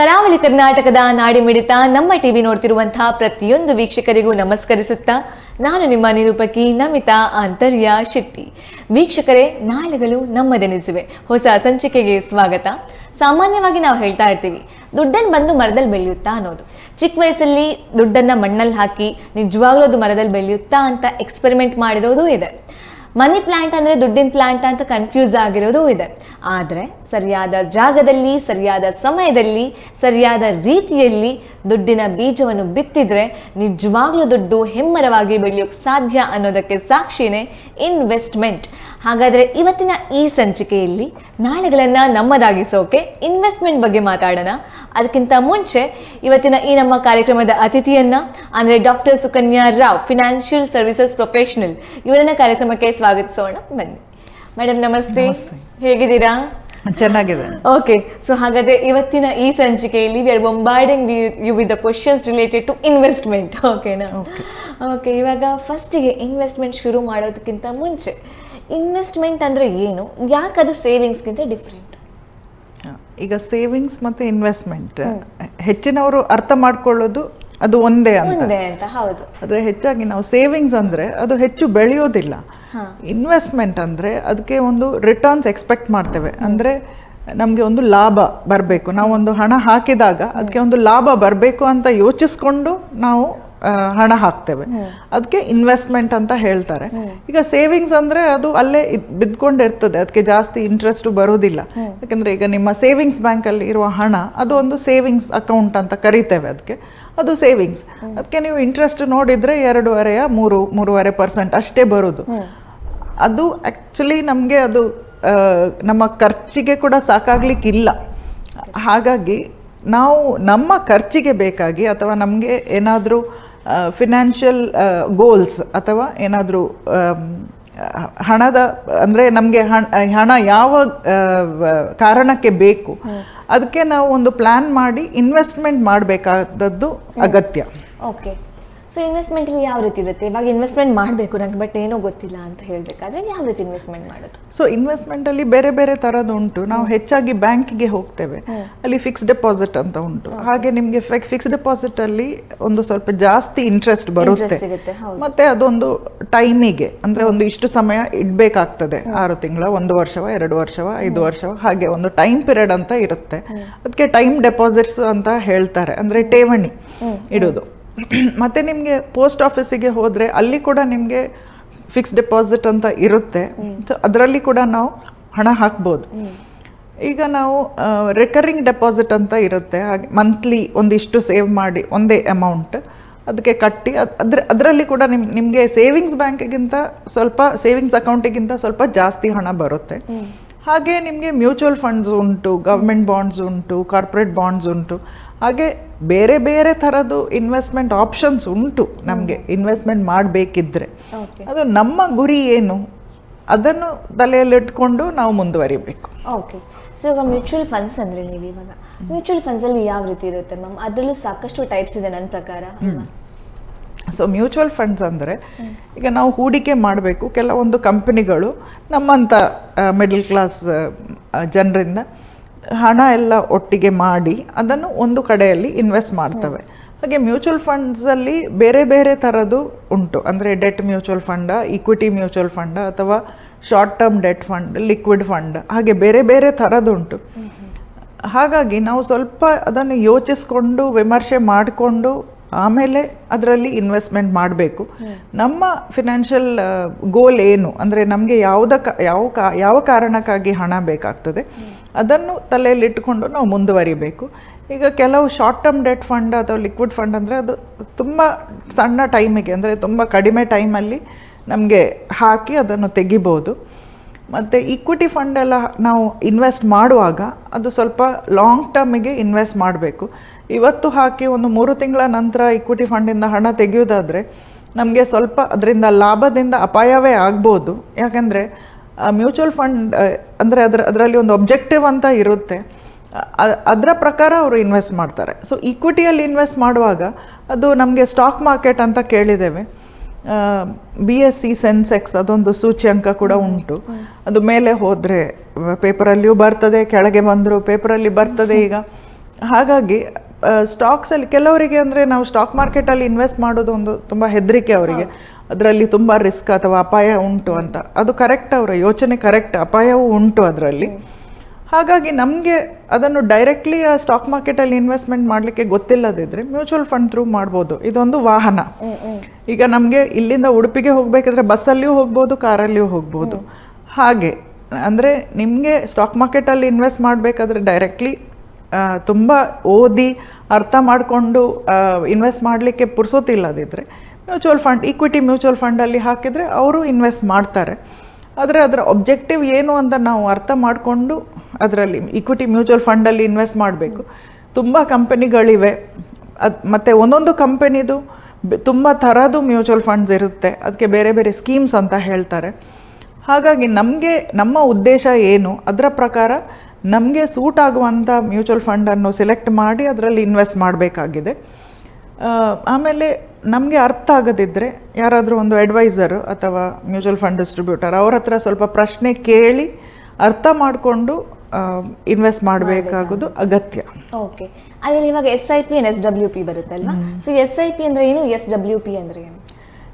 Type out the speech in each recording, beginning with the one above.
ಕರಾವಳಿ ಕರ್ನಾಟಕದ ನಾಡಿ ಮಿಡಿತ ನಮ್ಮ ಟಿವಿ ನೋಡ್ತಿರುವಂತಹ ಪ್ರತಿಯೊಂದು ವೀಕ್ಷಕರಿಗೂ ನಮಸ್ಕರಿಸುತ್ತಾ ನಾನು ನಿಮ್ಮ ನಿರೂಪಕಿ ನಮಿತಾ ಆಂತರ್ಯ ಶೆಟ್ಟಿ. ವೀಕ್ಷಕರೇ ನಾಳೆಗಳು ನಮ್ಮದೆನಿಸಿವೆ ಹೊಸ ಸಂಚಿಕೆಗೆ ಸ್ವಾಗತ. ಸಾಮಾನ್ಯವಾಗಿ ನಾವು ಹೇಳ್ತಾ ಇರ್ತೀವಿ ದುಡ್ಡನ್ನು ಬಂದು ಮರದಲ್ಲಿ ಬೆಳೆಯುತ್ತಾ ಅನ್ನೋದು. ಚಿಕ್ಕ ವಯಸ್ಸಲ್ಲಿ ದುಡ್ಡನ್ನು ಮಣ್ಣಲ್ಲಿ ಹಾಕಿ ನಿಜವಾಗ್ಲೂ ಅದು ಮರದಲ್ಲಿ ಬೆಳೆಯುತ್ತಾ ಅಂತ ಎಕ್ಸ್ಪೆರಿಮೆಂಟ್ ಮಾಡಿರೋದು ಇದೆ. ಮನಿ ಪ್ಲಾಂಟ್ ಅಂದರೆ ದುಡ್ಡಿನ ಪ್ಲಾಂಟ್ ಅಂತ ಕನ್ಫ್ಯೂಸ್ ಆಗಿರೋದು ಇದೆ. ಆದರೆ ಸರಿಯಾದ ಜಾಗದಲ್ಲಿ, ಸರಿಯಾದ ಸಮಯದಲ್ಲಿ, ಸರಿಯಾದ ರೀತಿಯಲ್ಲಿ ದುಡ್ಡಿನ ಬೀಜವನ್ನು ಬಿತ್ತಿದ್ರೆ ನಿಜವಾಗ್ಲೂ ದುಡ್ಡು ಹೆಮ್ಮರವಾಗಿ ಬೆಳೆಯೋಕ್ಕೆ ಸಾಧ್ಯ ಅನ್ನೋದಕ್ಕೆ ಸಾಕ್ಷಿನೇ ಇನ್ವೆಸ್ಟ್ಮೆಂಟ್ ಹಾಗಾದರೆ ಇವತ್ತಿನ ಈ ಸಂಚಿಕೆಯಲ್ಲಿ ನಾಳೆಗಳನ್ನು ನಮ್ಮದಾಗಿಸೋಕೆ ಇನ್ವೆಸ್ಟ್ಮೆಂಟ್ ಬಗ್ಗೆ ಮಾತಾಡೋಣ. ಅದಕ್ಕಿಂತ ಮುಂಚೆ ಇವತ್ತಿನ ಈ ನಮ್ಮ ಕಾರ್ಯಕ್ರಮದ ಅತಿಥಿಯನ್ನ ಅಂದರೆ doctor Sukanya Rao financial services professional ಇವರನ್ನ ಕಾರ್ಯಕ್ರಮಕ್ಕೆ ಸ್ವಾಗತಿಸೋಣ. ಬನ್ನಿ. ಮೇಡಮ್ ನಮಸ್ತೆ. ಹೇಗಿದ್ದೀರಾ? ಚೆನ್ನಾಗಿದೆ. ಓಕೆ ಸೊ ಹಾಗಾದ್ರೆ ಇವತ್ತಿನ ಈ ಸಂಚಿಕೆಯಲ್ಲಿ we are bombarding you with the questions related to investment ಓಕೆನಾ ಓಕೆ ಇವಾಗ ಫಸ್ಟಿಗೆ ಇನ್ವೆಸ್ಟ್ಮೆಂಟ್ ಶುರು ಮಾಡೋದಕ್ಕಿಂತ ಮುಂಚೆ ಇನ್ವೆಸ್ಟ್ಮೆಂಟ್ ಅಂದರೆ ಏನು? ಯಾಕೆ ಅದು ಸೇವಿಂಗ್ಸ್ಗಿಂತ ಡಿಫ್ರೆಂಟ್ ಈಗ ಸೇವಿಂಗ್ಸ್ ಮತ್ತೆ ಇನ್ವೆಸ್ಟ್ಮೆಂಟ್ ಹೆಚ್ಚಿನವರು ಅರ್ಥ ಮಾಡ್ಕೊಳ್ಳೋದು ಅದು ಒಂದೇ ಅಂತ. ಹೌದು. ಆದರೆ ಹೆಚ್ಚಾಗಿ ನಾವು ಸೇವಿಂಗ್ಸ್ ಅಂದ್ರೆ ಅದು ಹೆಚ್ಚು ಬೆಳೆಯೋದಿಲ್ಲ. ಇನ್ವೆಸ್ಟ್ಮೆಂಟ್ ಅಂದ್ರೆ ಅದಕ್ಕೆ ಒಂದು ರಿಟರ್ನ್ಸ್ ಎಕ್ಸ್ಪೆಕ್ಟ್ ಮಾಡ್ತೇವೆ. ಅಂದ್ರೆ ನಮಗೆ ಒಂದು ಲಾಭ ಬರಬೇಕು. ನಾವು ಒಂದು ಹಣ ಹಾಕಿದಾಗ ಅದಕ್ಕೆ ಒಂದು ಲಾಭ ಬರಬೇಕು ಅಂತ ಯೋಚಿಸ್ಕೊಂಡು ನಾವು ಹಣ ಹಾಕ್ತೇವೆ. ಅದಕ್ಕೆ ಇನ್ವೆಸ್ಟ್ಮೆಂಟ್ ಅಂತ ಹೇಳ್ತಾರೆ. ಈಗ ಸೇವಿಂಗ್ಸ್ ಅಂದ್ರೆ ಅದು ಅಲ್ಲೇ ಬಿದ್ಕೊಂಡಿರ್ತದೆ. ಅದಕ್ಕೆ ಜಾಸ್ತಿ ಇಂಟ್ರೆಸ್ಟ್ ಬರೋದಿಲ್ಲ. ಯಾಕಂದ್ರೆ ಈಗ ನಿಮ್ಮ ಸೇವಿಂಗ್ಸ್ ಬ್ಯಾಂಕ್ ಅಲ್ಲಿ ಇರುವ ಹಣ ಅದು ಒಂದು ಸೇವಿಂಗ್ಸ್ ಅಕೌಂಟ್ ಅಂತ ಕರಿತೇವೆ ಅದಕ್ಕೆ ಅದು ಸೇವಿಂಗ್ಸ್ ಅದಕ್ಕೆ ನೀವು ಇಂಟ್ರೆಸ್ಟ್ ನೋಡಿದ್ರೆ ಎರಡೂವರೆಯ ಮೂರು ಮೂರುವರೆ ಪರ್ಸೆಂಟ್ ಅಷ್ಟೇ ಬರೋದು. ಅದು ಆಕ್ಚುಲಿ ನಮಗೆ ಅದು ನಮ್ಮ ಖರ್ಚಿಗೆ ಕೂಡ ಸಾಕಾಗ್ಲಿಕ್ಕಿಲ್ಲ. ಹಾಗಾಗಿ ನಾವು ನಮ್ಮ ಖರ್ಚಿಗೆ ಬೇಕಾಗಿ ಅಥವಾ ನಮಗೆ ಏನಾದರೂ ಫಿನಾನ್ಷಿಯಲ್ ಗೋಲ್ಸ್ ಅಥವಾ ಏನಾದರೂ ಹಣದ ಅಂದರೆ ನಮಗೆ ಹಣ ಹಣ ಯಾವ ಕಾರಣಕ್ಕೆ ಬೇಕು ಅದಕ್ಕೆ ನಾವು ಒಂದು ಪ್ಲ್ಯಾನ್ ಮಾಡಿ ಇನ್ವೆಸ್ಟ್ಮೆಂಟ್ ಮಾಡಬೇಕಾದದ್ದು ಅಗತ್ಯ. ಓಕೆ ಸೊ ಇನ್ವೆಸ್ಟ್ಮೆಂಟಲ್ಲಿ ಯಾವ ರೀತಿ ಇರುತ್ತೆ? ಇವಾಗ ಇನ್ವೆಸ್ಟ್ಮೆಂಟ್ ಮಾಡಬೇಕು ನಂಗೆ ಬಟ್ ಏನೋ ಗೊತ್ತಿಲ್ಲ ಅಂತ ಹೇಳಬೇಕಾದ್ರೆ ಯಾವ ರೀತಿ ಇನ್ವೆಸ್ಟ್ಮೆಂಟ್ ಮಾಡೋದು? ಸೊ ಇನ್ವೆಸ್ಟ್ಮೆಂಟಲ್ಲಿ ಬೇರೆ ಬೇರೆ ಥರದ್ದು ಉಂಟು. ನಾವು ಹೆಚ್ಚಾಗಿ ಬ್ಯಾಂಕಿಗೆ ಹೋಗ್ತೇವೆ. ಅಲ್ಲಿ ಫಿಕ್ಸ್ ಡೆಪಾಸಿಟ್ ಅಂತ ಉಂಟು. ಹಾಗೆ ನಿಮಗೆ ಫಿಕ್ಸ್ ಡೆಪಾಸಿಟಲ್ಲಿ ಒಂದು ಸ್ವಲ್ಪ ಜಾಸ್ತಿ ಇಂಟ್ರೆಸ್ಟ್ ಬರುತ್ತೆ. ಸಿಗುತ್ತೆ, ಮತ್ತೆ ಅದೊಂದು ಟೈಮಿಗೆ ಅಂದ್ರೆ ಒಂದು ಇಷ್ಟು ಸಮಯ ಇಡಬೇಕಾಗ್ತದೆ. ಆರು ತಿಂಗಳ ಒಂದು ವರ್ಷವ ಎರಡು ವರ್ಷವ ಐದು ವರ್ಷವ ಹಾಗೆ ಒಂದು ಟೈಮ್ ಪೀರಿಯಡ್ ಅಂತ ಇರುತ್ತೆ. ಅದಕ್ಕೆ ಟೈಮ್ ಡೆಪಾಸಿಟ್ಸ್ ಅಂತ ಹೇಳ್ತಾರೆ. ಅಂದ್ರೆ ಠೇವಣಿ ಇಡೋದು. ಮತ್ತೆ ನಿಮಗೆ ಪೋಸ್ಟ್ ಆಫೀಸಿಗೆ ಹೋದರೆ ಅಲ್ಲಿ ಕೂಡ ನಿಮಗೆ ಫಿಕ್ಸ್ ಡೆಪಾಸಿಟ್ ಅಂತ ಇರುತ್ತೆ. ಸೊ ಅದರಲ್ಲಿ ಕೂಡ ನಾವು ಹಣ ಹಾಕ್ಬೋದು. ಈಗ ನಾವು ರೆಕರಿಂಗ್ ಡೆಪಾಸಿಟ್ ಅಂತ ಇರುತ್ತೆ. ಹಾಗೆ ಮಂತ್ಲಿ ಒಂದಿಷ್ಟು ಸೇವ್ ಮಾಡಿ ಒಂದೇ ಅಮೌಂಟ್ ಅದಕ್ಕೆ ಕಟ್ಟಿ ಅದ್ರ ಅದರಲ್ಲಿ ಕೂಡ ನಿಮ್ ನಿಮಗೆ ಸೇವಿಂಗ್ಸ್ ಬ್ಯಾಂಕಿಗಿಂತ ಸ್ವಲ್ಪ ಸೇವಿಂಗ್ಸ್ ಅಕೌಂಟಿಗಿಂತ ಸ್ವಲ್ಪ ಜಾಸ್ತಿ ಹಣ ಬರುತ್ತೆ. ಹಾಗೆ ನಿಮಗೆ ಮ್ಯೂಚುವಲ್ ಫಂಡ್ಸ್ ಉಂಟು ಗೌರ್ಮೆಂಟ್ ಬಾಂಡ್ಸ್ ಉಂಟು ಕಾರ್ಪೊರೇಟ್ ಬಾಂಡ್ಸ್ ಉಂಟು. ಹಾಗೆ ಬೇರೆ ಬೇರೆ ಥರದ್ದು ಇನ್ವೆಸ್ಟ್ಮೆಂಟ್ ಆಪ್ಷನ್ಸ್ ಉಂಟು ನಮಗೆ ಇನ್ವೆಸ್ಟ್ಮೆಂಟ್ ಮಾಡಬೇಕಿದ್ರೆ. ಅದು ನಮ್ಮ ಗುರಿ ಏನು? ಅದನ್ನು ತಲೆಯಲ್ಲಿಟ್ಕೊಂಡು ನಾವು ಮುಂದುವರಿಬೇಕು. ಓಕೆ ಸೊ ಇವಾಗ ಮ್ಯೂಚುವಲ್ ಫಂಡ್ಸ್ ಅಂದರೆ ನೀವು ಇವಾಗ ಮ್ಯೂಚುವಲ್ ಫಂಡ್ಸಲ್ಲಿ ಯಾವ ರೀತಿ ಇರುತ್ತೆ ಮ್ಯಾಮ್ ಅದರಲ್ಲೂ ಸಾಕಷ್ಟು ಟೈಪ್ಸ್ ಇದೆ ನನ್ನ ಪ್ರಕಾರ? ಸೊ ಮ್ಯೂಚುವಲ್ ಫಂಡ್ಸ್ ಅಂದರೆ ಈಗ ನಾವು ಹೂಡಿಕೆ ಮಾಡಬೇಕು ಕೆಲವೊಂದು ಕಂಪನಿಗಳು ನಮ್ಮಂಥ ಮಿಡಲ್ ಕ್ಲಾಸ್ ಜನರಿಂದ ಹಣ ಎಲ್ಲ ಒಟ್ಟಿಗೆ ಮಾಡಿ ಅದನ್ನು ಒಂದು ಕಡೆಯಲ್ಲಿ ಇನ್ವೆಸ್ಟ್ ಮಾಡ್ತವೆ. ಹಾಗೆ ಮ್ಯೂಚುವಲ್ ಫಂಡ್ಸಲ್ಲಿ ಬೇರೆ ಬೇರೆ ಥರದ್ದು ಉಂಟು. ಅಂದರೆ debt mutual fund equity mutual fund ಅಥವಾ short term debt fund liquid fund ಹಾಗೆ ಬೇರೆ ಬೇರೆ ಥರದ್ದುಂಟು ಹಾಗಾಗಿ ನಾವು ಸ್ವಲ್ಪ ಅದನ್ನು ಯೋಚಿಸ್ಕೊಂಡು ವಿಮರ್ಶೆ ಮಾಡಿಕೊಂಡು ಆಮೇಲೆ ಅದರಲ್ಲಿ ಇನ್ವೆಸ್ಟ್ಮೆಂಟ್ ಮಾಡಬೇಕು. ನಮ್ಮ ಫಿನಾನ್ಷಿಯಲ್ ಗೋಲ್ ಏನು? ಅಂದರೆ ನಮಗೆ ಯಾವುದ ಯಾವ ಕಾ ಯಾವ ಕಾರಣಕ್ಕಾಗಿ ಹಣ ಬೇಕಾಗ್ತದೆ? ಅದನ್ನು ತಲೆಯಲ್ಲಿಟ್ಟುಕೊಂಡು ನಾವು ಮುಂದುವರಿಬೇಕು. ಈಗ ಕೆಲವು ಶಾರ್ಟ್ ಟರ್ಮ್ ಡೆಟ್ ಫಂಡ್ ಅಥವಾ ಲಿಕ್ವಿಡ್ ಫಂಡ್ ಅಂದರೆ ಅದು ತುಂಬ ಸಣ್ಣ ಟೈಮಿಗೆ ಅಂದರೆ ತುಂಬ ಕಡಿಮೆ ಟೈಮಲ್ಲಿ ನಮಗೆ ಹಾಕಿ ಅದನ್ನು ತೆಗಿಬೋದು. ಮತ್ತು ಈಕ್ವಿಟಿ ಫಂಡೆಲ್ಲ ನಾವು ಇನ್ವೆಸ್ಟ್ ಮಾಡುವಾಗ ಅದು ಸ್ವಲ್ಪ ಲಾಂಗ್ ಟರ್ಮಿಗೆ ಇನ್ವೆಸ್ಟ್ ಮಾಡಬೇಕು. ಇವತ್ತು ಹಾಕಿ ಒಂದು ಮೂರು ತಿಂಗಳ ನಂತರ ಇಕ್ವಿಟಿ ಫಂಡಿಂದ ಹಣ ತೆಗೆಯೋದಾದರೆ ನಮಗೆ ಸ್ವಲ್ಪ ಅದರಿಂದ ಲಾಭದಿಂದ ಅಪಾಯವೇ ಆಗ್ಬೋದು. ಯಾಕೆಂದರೆ ಮ್ಯೂಚುವಲ್ ಫಂಡ್ ಅಂದರೆ ಅದರ ಅದರಲ್ಲಿ ಒಂದು ಒಬ್ಜೆಕ್ಟಿವ್ ಅಂತ ಇರುತ್ತೆ. ಅದರ ಪ್ರಕಾರ ಅವರು ಇನ್ವೆಸ್ಟ್ ಮಾಡ್ತಾರೆ. ಸೊ ಇಕ್ವಿಟಿಯಲ್ಲಿ ಇನ್ವೆಸ್ಟ್ ಮಾಡುವಾಗ ಅದು ನಮಗೆ ಸ್ಟಾಕ್ ಮಾರ್ಕೆಟ್ ಅಂತ ಕೇಳಿದ್ದೇವೆ. ಬಿ ಎಸ್ ಸಿ ಸೆನ್ಸೆಕ್ಸ್ ಅದೊಂದು ಸೂಚ್ಯಂಕ ಕೂಡ ಉಂಟು. ಅದು ಮೇಲೆ ಹೋದರೆ ಪೇಪರಲ್ಲಿಯೂ ಬರ್ತದೆ ಕೆಳಗೆ ಬಂದರೂ ಪೇಪರಲ್ಲಿ ಬರ್ತದೆ ಈಗ. ಹಾಗಾಗಿ ಸ್ಟಾಕ್ಸಲ್ಲಿ ಕೆಲವರಿಗೆ ಅಂದರೆ ನಾವು ಸ್ಟಾಕ್ ಮಾರ್ಕೆಟಲ್ಲಿ ಇನ್ವೆಸ್ಟ್ ಮಾಡೋದು ಒಂದು ತುಂಬ ಹೆದರಿಕೆ ಅವರಿಗೆ. ಅದರಲ್ಲಿ ತುಂಬ ರಿಸ್ಕ್ ಅಥವಾ ಅಪಾಯ ಉಂಟು ಅಂತ. ಅದು ಕರೆಕ್ಟ್ ಅವರ ಯೋಚನೆ ಕರೆಕ್ಟ್ ಅಪಾಯವೂ ಉಂಟು ಅದರಲ್ಲಿ. ಹಾಗಾಗಿ ನಮಗೆ ಅದನ್ನು ಡೈರೆಕ್ಟ್ಲಿ ಆ ಸ್ಟಾಕ್ ಮಾರ್ಕೆಟಲ್ಲಿ ಇನ್ವೆಸ್ಟ್ಮೆಂಟ್ ಮಾಡಲಿಕ್ಕೆ ಗೊತ್ತಿಲ್ಲದಿದ್ದರೆ ಮ್ಯೂಚುವಲ್ ಫಂಡ್ ಥ್ರೂ ಮಾಡ್ಬೋದು. ಇದೊಂದು ವಾಹನ. ಈಗ ನಮಗೆ ಇಲ್ಲಿಂದ ಉಡುಪಿಗೆ ಹೋಗಬೇಕಾದ್ರೆ ಬಸ್ಸಲ್ಲಿಯೂ ಹೋಗ್ಬೋದು ಕಾರಲ್ಲಿಯೂ ಹೋಗ್ಬೋದು. ಹಾಗೆ, ಅಂದರೆ ನಿಮಗೆ ಸ್ಟಾಕ್ ಮಾರ್ಕೆಟಲ್ಲಿ ಇನ್ವೆಸ್ಟ್ ಮಾಡಬೇಕಾದ್ರೆ ಡೈರೆಕ್ಟ್ಲಿ ತುಂಬ ಓದಿ ಅರ್ಥ ಮಾಡಿಕೊಂಡು ಇನ್ವೆಸ್ಟ್ ಮಾಡಲಿಕ್ಕೆ ಪುರ್ಸೋತಿಲ್ಲದಿದ್ದರೆ ಮ್ಯೂಚುವಲ್ ಫಂಡ್ ಈಕ್ವಿಟಿ ಮ್ಯೂಚುವಲ್ ಫಂಡಲ್ಲಿ ಹಾಕಿದರೆ ಅವರು ಇನ್ವೆಸ್ಟ್ ಮಾಡ್ತಾರೆ. ಆದರೆ ಅದರ ಒಬ್ಜೆಕ್ಟಿವ್ ಏನು ಅಂತ ನಾವು ಅರ್ಥ ಮಾಡಿಕೊಂಡು ಅದರಲ್ಲಿ ಈಕ್ವಿಟಿ ಮ್ಯೂಚುವಲ್ ಫಂಡಲ್ಲಿ ಇನ್ವೆಸ್ಟ್ ಮಾಡಬೇಕು. ತುಂಬ ಕಂಪನಿಗಳಿವೆ ಅದು ಮತ್ತು ಒಂದೊಂದು ಕಂಪನಿದು ತುಂಬ ಥರದ್ದು ಮ್ಯೂಚುವಲ್ ಫಂಡ್ಸ್ ಇರುತ್ತೆ. ಅದಕ್ಕೆ ಬೇರೆ ಬೇರೆ ಸ್ಕೀಮ್ಸ್ ಅಂತ ಹೇಳ್ತಾರೆ. ಹಾಗಾಗಿ ನಮಗೆ, ನಮ್ಮ ಉದ್ದೇಶ ಏನು? ಅದರ ಪ್ರಕಾರ ನಮಗೆ ಸೂಟ್ ಆಗುವಂಥ ಮ್ಯೂಚುವಲ್ ಫಂಡನ್ನು ಸೆಲೆಕ್ಟ್ ಮಾಡಿ ಅದರಲ್ಲಿ ಇನ್ವೆಸ್ಟ್ ಮಾಡಬೇಕಾಗಿದೆ. ಆಮೇಲೆ ನಮಗೆ ಅರ್ಥ ಆಗದಿದ್ದರೆ ಯಾರಾದರೂ ಒಂದು ಅಡ್ವೈಸರು ಅಥವಾ ಮ್ಯೂಚುವಲ್ ಫಂಡ್ ಡಿಸ್ಟ್ರಿಬ್ಯೂಟರ್ ಅವ್ರ ಹತ್ರ ಸ್ವಲ್ಪ ಪ್ರಶ್ನೆ ಕೇಳಿ ಅರ್ಥ ಮಾಡಿಕೊಂಡು ಇನ್ವೆಸ್ಟ್ ಮಾಡಬೇಕಾಗೋದು ಅಗತ್ಯ. ಓಕೆ. ಅದರಲ್ಲಿ ಇವಾಗ S I P S W P ಬರುತ್ತಲ್ವಾ so S I P ಅಂದ್ರೆ ಏನು? ಎಸ್ ಡಬ್ಲ್ಯೂ ಪಿ ಅಂದರೆ ಏನು?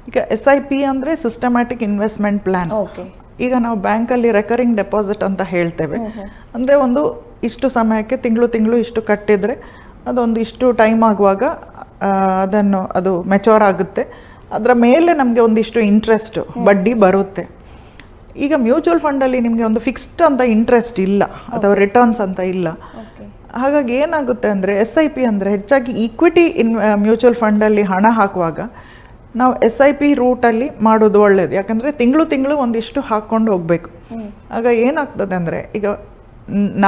ಈಗ ಎಸ್ ಐ ಪಿ ಅಂದರೆ ಸಿಸ್ಟಮ್ಯಾಟಿಕ್ ಇನ್ವೆಸ್ಟ್ಮೆಂಟ್ ಪ್ಲ್ಯಾನ್ ಓಕೆ. ಈಗ ನಾವು ಬ್ಯಾಂಕಲ್ಲಿ ರೆಕರಿಂಗ್ ಡೆಪಾಸಿಟ್ ಅಂತ ಹೇಳ್ತೇವೆ. ಅಂದರೆ ಒಂದು ಇಷ್ಟು ಸಮಯಕ್ಕೆ ತಿಂಗಳು ತಿಂಗಳು ಇಷ್ಟು ಕಟ್ಟಿದರೆ ಅದೊಂದು ಇಷ್ಟು ಟೈಮ್ ಆಗುವಾಗ ಅದನ್ನು ಅದು ಮೆಚೋರ್ ಆಗುತ್ತೆ. ಅದರ ಮೇಲೆ ನಮಗೆ ಒಂದಿಷ್ಟು ಇಂಟ್ರೆಸ್ಟು ಬಡ್ಡಿ ಬರುತ್ತೆ. ಈಗ ಮ್ಯೂಚುವಲ್ ಫಂಡಲ್ಲಿ ನಿಮಗೆ ಒಂದು ಫಿಕ್ಸ್ಡ್ ಅಂತ ಇಂಟ್ರೆಸ್ಟ್ ಇಲ್ಲ. ಅಥವಾ ರಿಟರ್ನ್ಸ್ ಅಂತ ಇಲ್ಲ. ಹಾಗಾಗಿ ಏನಾಗುತ್ತೆ ಅಂದರೆ ಎಸ್ ಐ ಪಿ ಅಂದರೆ ಹೆಚ್ಚಾಗಿ ಈಕ್ವಿಟಿ ಇನ್ ಮ್ಯೂಚುವಲ್ ಫಂಡಲ್ಲಿ ಹಣ ಹಾಕುವಾಗ ನಾವು ಎಸ್ ಐ ಪಿ ರೂಟಲ್ಲಿ ಮಾಡೋದು ಒಳ್ಳೇದು. ಯಾಕಂದರೆ ತಿಂಗಳು ತಿಂಗಳು ಒಂದಿಷ್ಟು ಹಾಕ್ಕೊಂಡು ಹೋಗಬೇಕು. ಆಗ ಏನಾಗ್ತದೆ ಅಂದರೆ ಈಗ